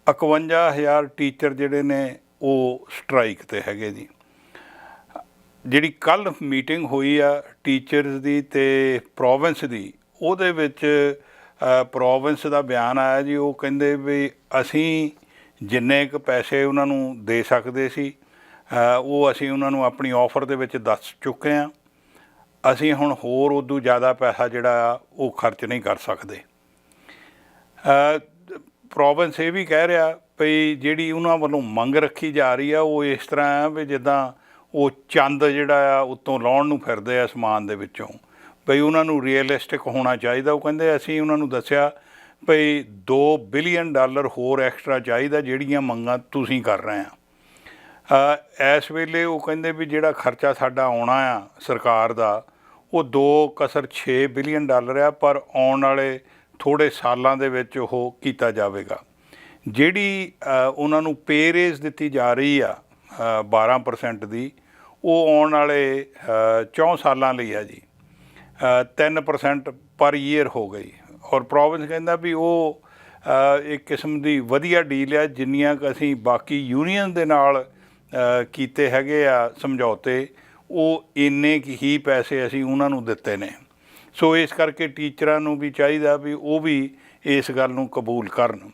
51000 ਟੀਚਰ ਜਿਹੜੇ ਨੇ, ਉਹ ਸਟ੍ਰਾਈਕ ਤੇ ਹੈਗੇ ਜੀ। ਜਿਹੜੀ ਕੱਲ ਮੀਟਿੰਗ ਹੋਈ ਆ ਟੀਚਰਸ ਦੀ ਤੇ ਪ੍ਰੋਵਿੰਸ ਦੀ, ਉਹਦੇ ਵਿੱਚ ਪ੍ਰੋਵਿੰਸ ਦਾ ਬਿਆਨ ਆਇਆ ਜੀ। ਉਹ ਕਹਿੰਦੇ ਵੀ ਅਸੀਂ ਜਿੰਨੇ ਕੁ ਪੈਸੇ ਉਹਨਾਂ ਨੂੰ ਦੇ ਸਕਦੇ ਸੀ ਉਹ ਅਸੀਂ ਉਹਨਾਂ ਨੂੰ ਆਪਣੀ ਆਫਰ ਦੇ ਵਿੱਚ ਦੱਸ ਚੁੱਕੇ ਆ। ਅਸੀਂ ਹੁਣ ਹੋਰ ਉਦੋਂ ਜ਼ਿਆਦਾ ਪੈਸਾ ਜਿਹੜਾ ਆ, ਉਹ ਖਰਚ ਨਹੀਂ ਕਰ ਸਕਦੇ। ਪ੍ਰੋਵਿੰਸ ਇਹ ਵੀ ਕਹਿ ਰਿਹਾ ਵੀ ਜਿਹੜੀ ਉਹਨਾਂ ਵੱਲੋਂ ਮੰਗ ਰੱਖੀ ਜਾ ਰਹੀ ਆ, ਉਹ ਇਸ ਤਰ੍ਹਾਂ ਆ ਵੀ ਜਿੱਦਾਂ ਉਹ ਚੰਦ ਜਿਹੜਾ ਆ, ਉੱਤੋਂ ਲਾਉਣ ਨੂੰ ਫਿਰਦੇ ਆ ਅਸਮਾਨ ਦੇ ਵਿੱਚੋਂ। ਭਈ ਉਹਨਾਂ ਨੂੰ ਰੀਅਲਿਸਟਿਕ ਹੋਣਾ ਚਾਹੀਦਾ। ਉਹ ਕਹਿੰਦੇ ਅਸੀਂ ਉਹਨਾਂ ਨੂੰ ਦੱਸਿਆ ਭਈ 2 ਬਿਲੀਅਨ ਡਾਲਰ ਹੋਰ ਐਕਸਟਰਾ ਚਾਹੀਦਾ, ਜਿਹੜੀਆਂ ਮੰਗਾਂ ਤੁਸੀਂ ਕਰ ਰਹੇ ਆ। ਇਸ ਵੇਲੇ ਉਹ ਕਹਿੰਦੇ ਵੀ ਜਿਹੜਾ ਖਰਚਾ ਸਾਡਾ ਆਉਣਾ ਆ ਸਰਕਾਰ ਦਾ ਉਹ 2 ਕਸਰ 6 ਬਿਲੀਅਨ ਡਾਲਰ ਆ ਪਰ ਆਉਣ ਵਾਲੇ ਥੋੜੇ ਸਾਲਾਂ ਦੇ ਵਿੱਚ ਉਹ ਕੀਤਾ ਜਾਵੇਗਾ। ਜਿਹੜੀ ਉਹਨਾਂ ਨੂੰ ਪੇ ਰੇਜ਼ ਦਿੱਤੀ ਜਾ ਰਹੀ ਆ ਅ, 12% ਦੀ ਉਹ ਆਉਣ ਵਾਲੇ ਅ, 4 ਸਾਲਾਂ ਲਈ ਆ ਜੀ। ਅ, 3% ਪਰ ਈਅਰ ਹੋ ਗਈ। ਔਰ ਪ੍ਰੋਵਿੰਸ ਕਹਿੰਦਾ ਵੀ ਉਹ ਇੱਕ ਕਿਸਮ ਦੀ ਵਧੀਆ ਡੀਲ ਆ ਜਿੰਨੀਆਂ ਅਸੀਂ ਬਾਕੀ ਯੂਨੀਅਨ ਦੇ ਨਾਲ ਕੀਤੇ ਹੈਗੇ ਆ ਸਮਝੌਤੇ, ਉਹ ਇੰਨੇ ਕੁ ਹੀ ਪੈਸੇ ਅਸੀਂ ਉਹਨਾਂ ਨੂੰ ਦਿੱਤੇ ਨੇ। ਸੋ ਇਸ ਕਰਕੇ ਟੀਚਰਾਂ ਨੂੰ ਵੀ ਚਾਹੀਦਾ ਵੀ ਉਹ ਵੀ ਇਸ ਗੱਲ ਨੂੰ ਕਬੂਲ ਕਰਨ।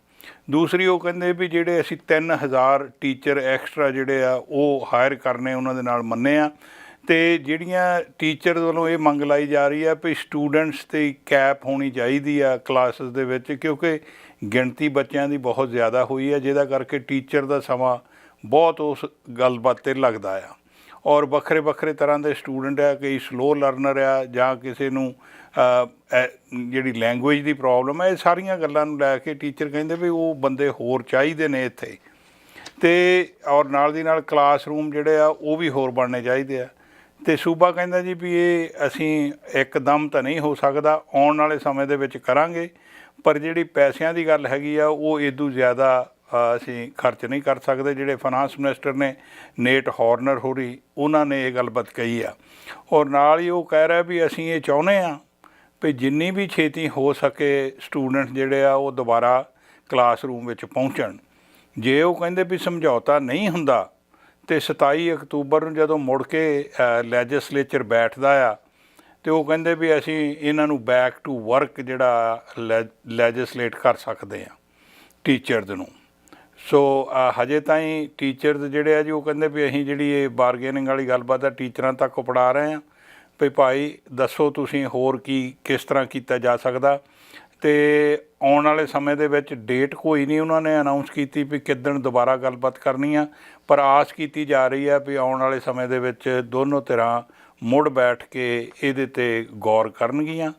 ਦੂਸਰੀ ਉਹ ਕਹਿੰਦੇ ਵੀ ਜਿਹੜੇ ਅਸੀਂ 3000 ਟੀਚਰ ਐਕਸਟਰਾ ਜਿਹੜੇ ਆ, ਉਹ ਹਾਇਰ ਕਰਨੇ ਉਹਨਾਂ ਦੇ ਨਾਲ ਮੰਨੇ ਆ। ਤੇ ਜਿਹੜੀਆਂ ਟੀਚਰ ਵੱਲੋਂ ਇਹ ਮੰਗ ਲਾਈ ਜਾ ਰਹੀ ਆ ਵੀ ਸਟੂਡੈਂਟਸ ਤੇ ਕੈਪ ਹੋਣੀ ਚਾਹੀਦੀ ਆ ਕਲਾਸਿਸ ਦੇ ਵਿੱਚ, ਕਿਉਂਕਿ ਗਿਣਤੀ ਬੱਚਿਆਂ ਦੀ ਬਹੁਤ ਜ਼ਿਆਦਾ ਹੋਈ ਆ, ਜਿਹਦਾ ਕਰਕੇ ਟੀਚਰ ਦਾ ਸਮਾਂ ਬਹੁਤ ਉਸ ਗੱਲਬਾਤ ਤੇ ਲੱਗਦਾ ਆ। ਔਰ ਵੱਖਰੇ ਵੱਖਰੇ ਤਰ੍ਹਾਂ ਦੇ ਸਟੂਡੈਂਟ ਆ ਕਈ ਸਲੋ ਲਰਨਰ ਆ ਜਾਂ ਕਿਸੇ ਨੂੰ ਐ, ਜਿਹੜੀ ਲੈਂਗੁਏਜ ਦੀ ਪ੍ਰੋਬਲਮ ਹੈ ਇਹ ਸਾਰੀਆਂ ਗੱਲਾਂ ਨੂੰ ਲੈ ਕੇ ਟੀਚਰ ਕਹਿੰਦੇ ਵੀ ਉਹ ਬੰਦੇ ਹੋਰ ਚਾਹੀਦੇ ਨੇ ਇੱਥੇ। ਤੇ ਔਰ ਨਾਲ ਦੀ ਨਾਲ ਕਲਾਸਰੂਮ ਜਿਹੜੇ ਆ ਉਹ ਵੀ ਹੋਰ ਬਣਨੇ ਚਾਹੀਦੇ ਆ। ਤੇ ਸੂਬਾ ਕਹਿੰਦਾ ਜੀ ਵੀ ਇਹ ਅਸੀਂ ਇੱਕਦਮ ਤਾਂ ਨਹੀਂ ਹੋ ਸਕਦਾ ਆਉਣ ਵਾਲੇ ਸਮੇਂ ਦੇ ਵਿੱਚ ਕਰਾਂਗੇ ਪਰ ਜਿਹੜੀ ਪੈਸਿਆਂ ਦੀ ਗੱਲ ਹੈਗੀ ਆ ਉਹ ਇਦੋਂ ਜ਼ਿਆਦਾ ਅਸੀਂ ਖਰਚ ਨਹੀਂ ਕਰ ਸਕਦੇ। ਜਿਹੜੇ ਫਾਈਨਾਂਸ ਮਿਨਿਸਟਰ ਨੇ ਨੇਟ ਹਾਰਨਰ ਹੋਰੀ, ਉਹਨਾਂ ਨੇ ਇਹ ਗੱਲਬਾਤ ਕਹੀ ਆ। ਔਰ ਨਾਲ ਹੀ ਉਹ ਕਹਿ ਰਿਹਾ ਵੀ ਅਸੀਂ ਇਹ ਚਾਹੁੰਦੇ ਆ ਵੀ ਜਿੰਨੀ ਵੀ ਛੇਤੀ ਹੋ ਸਕੇ ਸਟੂਡੈਂਟ ਜਿਹੜੇ ਆ, ਉਹ ਦੁਬਾਰਾ ਕਲਾਸਰੂਮ ਵਿੱਚ ਪਹੁੰਚਣ। ਜੇ ਉਹ ਕਹਿੰਦੇ ਵੀ ਸਮਝੌਤਾ ਨਹੀਂ ਹੁੰਦਾ ਤੇ 27 ਅਕਤੂਬਰ ਨੂੰ ਜਦੋਂ ਮੁੜ ਕੇ ਲੈਜਿਸਲੇਚਰ ਬੈਠਦਾ ਆ, ਤੇ ਉਹ ਕਹਿੰਦੇ ਵੀ ਅਸੀਂ ਇਹਨਾਂ ਨੂੰ ਬੈਕ ਟੂ ਵਰਕ ਜਿਹੜਾ ਲੈਜਿਸਲੇਟ ਕਰ ਸਕਦੇ ਆ ਟੀਚਰਸ ਨੂੰ। ਸੋ ਅ, ਹਜੇ ਤਾਈਂ ਟੀਚਰਸ ਜਿਹੜੇ ਆ ਜੀ ਉਹ ਕਹਿੰਦੇ ਵੀ ਅਸੀਂ ਜਿਹੜੀ ਇਹ ਬਾਰਗੇਨਿੰਗ ਵਾਲੀ ਗੱਲਬਾਤ ਆ ਟੀਚਰਾਂ ਤੱਕ ਪੜਾ ਰਹੇ ਆ। ਵੀ ਭਾਈ ਦੱਸੋ ਤੁਸੀਂ ਹੋਰ ਕੀ ਕਿਸ ਤਰ੍ਹਾਂ ਕੀਤਾ ਜਾ ਸਕਦਾ? ਤੇ ਆਉਣ ਵਾਲੇ ਸਮੇਂ ਦੇ ਵਿੱਚ ਡੇਟ ਕੋਈ ਨਹੀਂ ਉਹਨਾਂ ਨੇ ਅਨਾਉਂਸ ਕੀਤੀ ਵੀ ਕਿੱਦਣ ਦੁਬਾਰਾ ਗੱਲਬਾਤ ਕਰਨੀ ਆ। ਪਰ ਆਸ ਕੀਤੀ ਜਾ ਰਹੀ ਆ ਵੀ ਆਉਣ ਵਾਲੇ ਸਮੇਂ ਦੇ ਵਿੱਚ ਦੋਨੋਂ ਧਿਰਾਂ ਮੁੜ ਬੈਠ ਕੇ ਇਹਦੇ ਤੇ ਗੌਰ ਕਰਨਗੀਆਂ।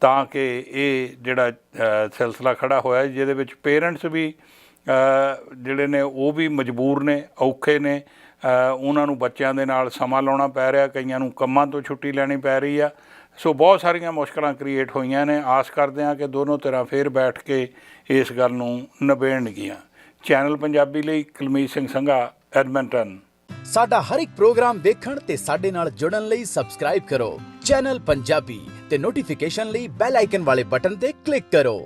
ਤਾਂ ਕਿ ਇਹ ਜਿਹੜਾ ਸਿਲਸਿਲਾ ਖੜਾ ਹੋਇਆ ਜਿਹਦੇ ਵਿੱਚ ਪੇਰੈਂਟਸ ਵੀ ਜਿਹੜੇ ਨੇ ਉਹ ਵੀ ਮਜਬੂਰ ਨੇ, ਔਖੇ ਨੇ। ਉਹਨਾਂ ਨੂੰ ਬੱਚਿਆਂ ਦੇ ਨਾਲ ਸਮਾਂ ਲਾਉਣਾ ਪੈ ਰਿਹਾ, ਕਈਆਂ ਨੂੰ ਕੰਮਾਂ ਤੋਂ ਛੁੱਟੀ ਲੈਣੀ ਪੈ ਰਹੀ ਆ। ਸੋ ਬਹੁਤ ਸਾਰੀਆਂ ਮੁਸ਼ਕਲਾਂ ਕ੍ਰੀਏਟ ਹੋਈਆਂ ਨੇ। ਆਸ ਕਰਦੇ ਹਾਂ ਕਿ ਦੋਨੋਂ ਤਰ੍ਹਾਂ ਫੇਰ ਬੈਠ ਕੇ ਇਸ ਗੱਲ ਨੂੰ ਨਿਬੇੜਨਗੀਆਂ। ਚੈਨਲ ਪੰਜਾਬੀ ਲਈ ਕੁਲਮੀਤ ਸਿੰਘ ਸੰਘਾ, ਐਡਮਿੰਟਨ। ਸਾਡਾ ਹਰ ਇੱਕ ਪ੍ਰੋਗਰਾਮ ਦੇਖਣ ਤੇ ਸਾਡੇ ਨਾਲ ਜੁੜਨ ਲਈ ਸਬਸਕ੍ਰਾਈਬ ਕਰੋ। ਚੈਨਲ ਪੰਜਾਬੀ ਤੇ ਨੋਟੀਫਿਕੇਸ਼ਨ ਲਈ ਬੈਲ ਆਈਕਨ ਵਾਲੇ ਬਟਨ ਤੇ ਕਲਿੱਕ ਕਰੋ।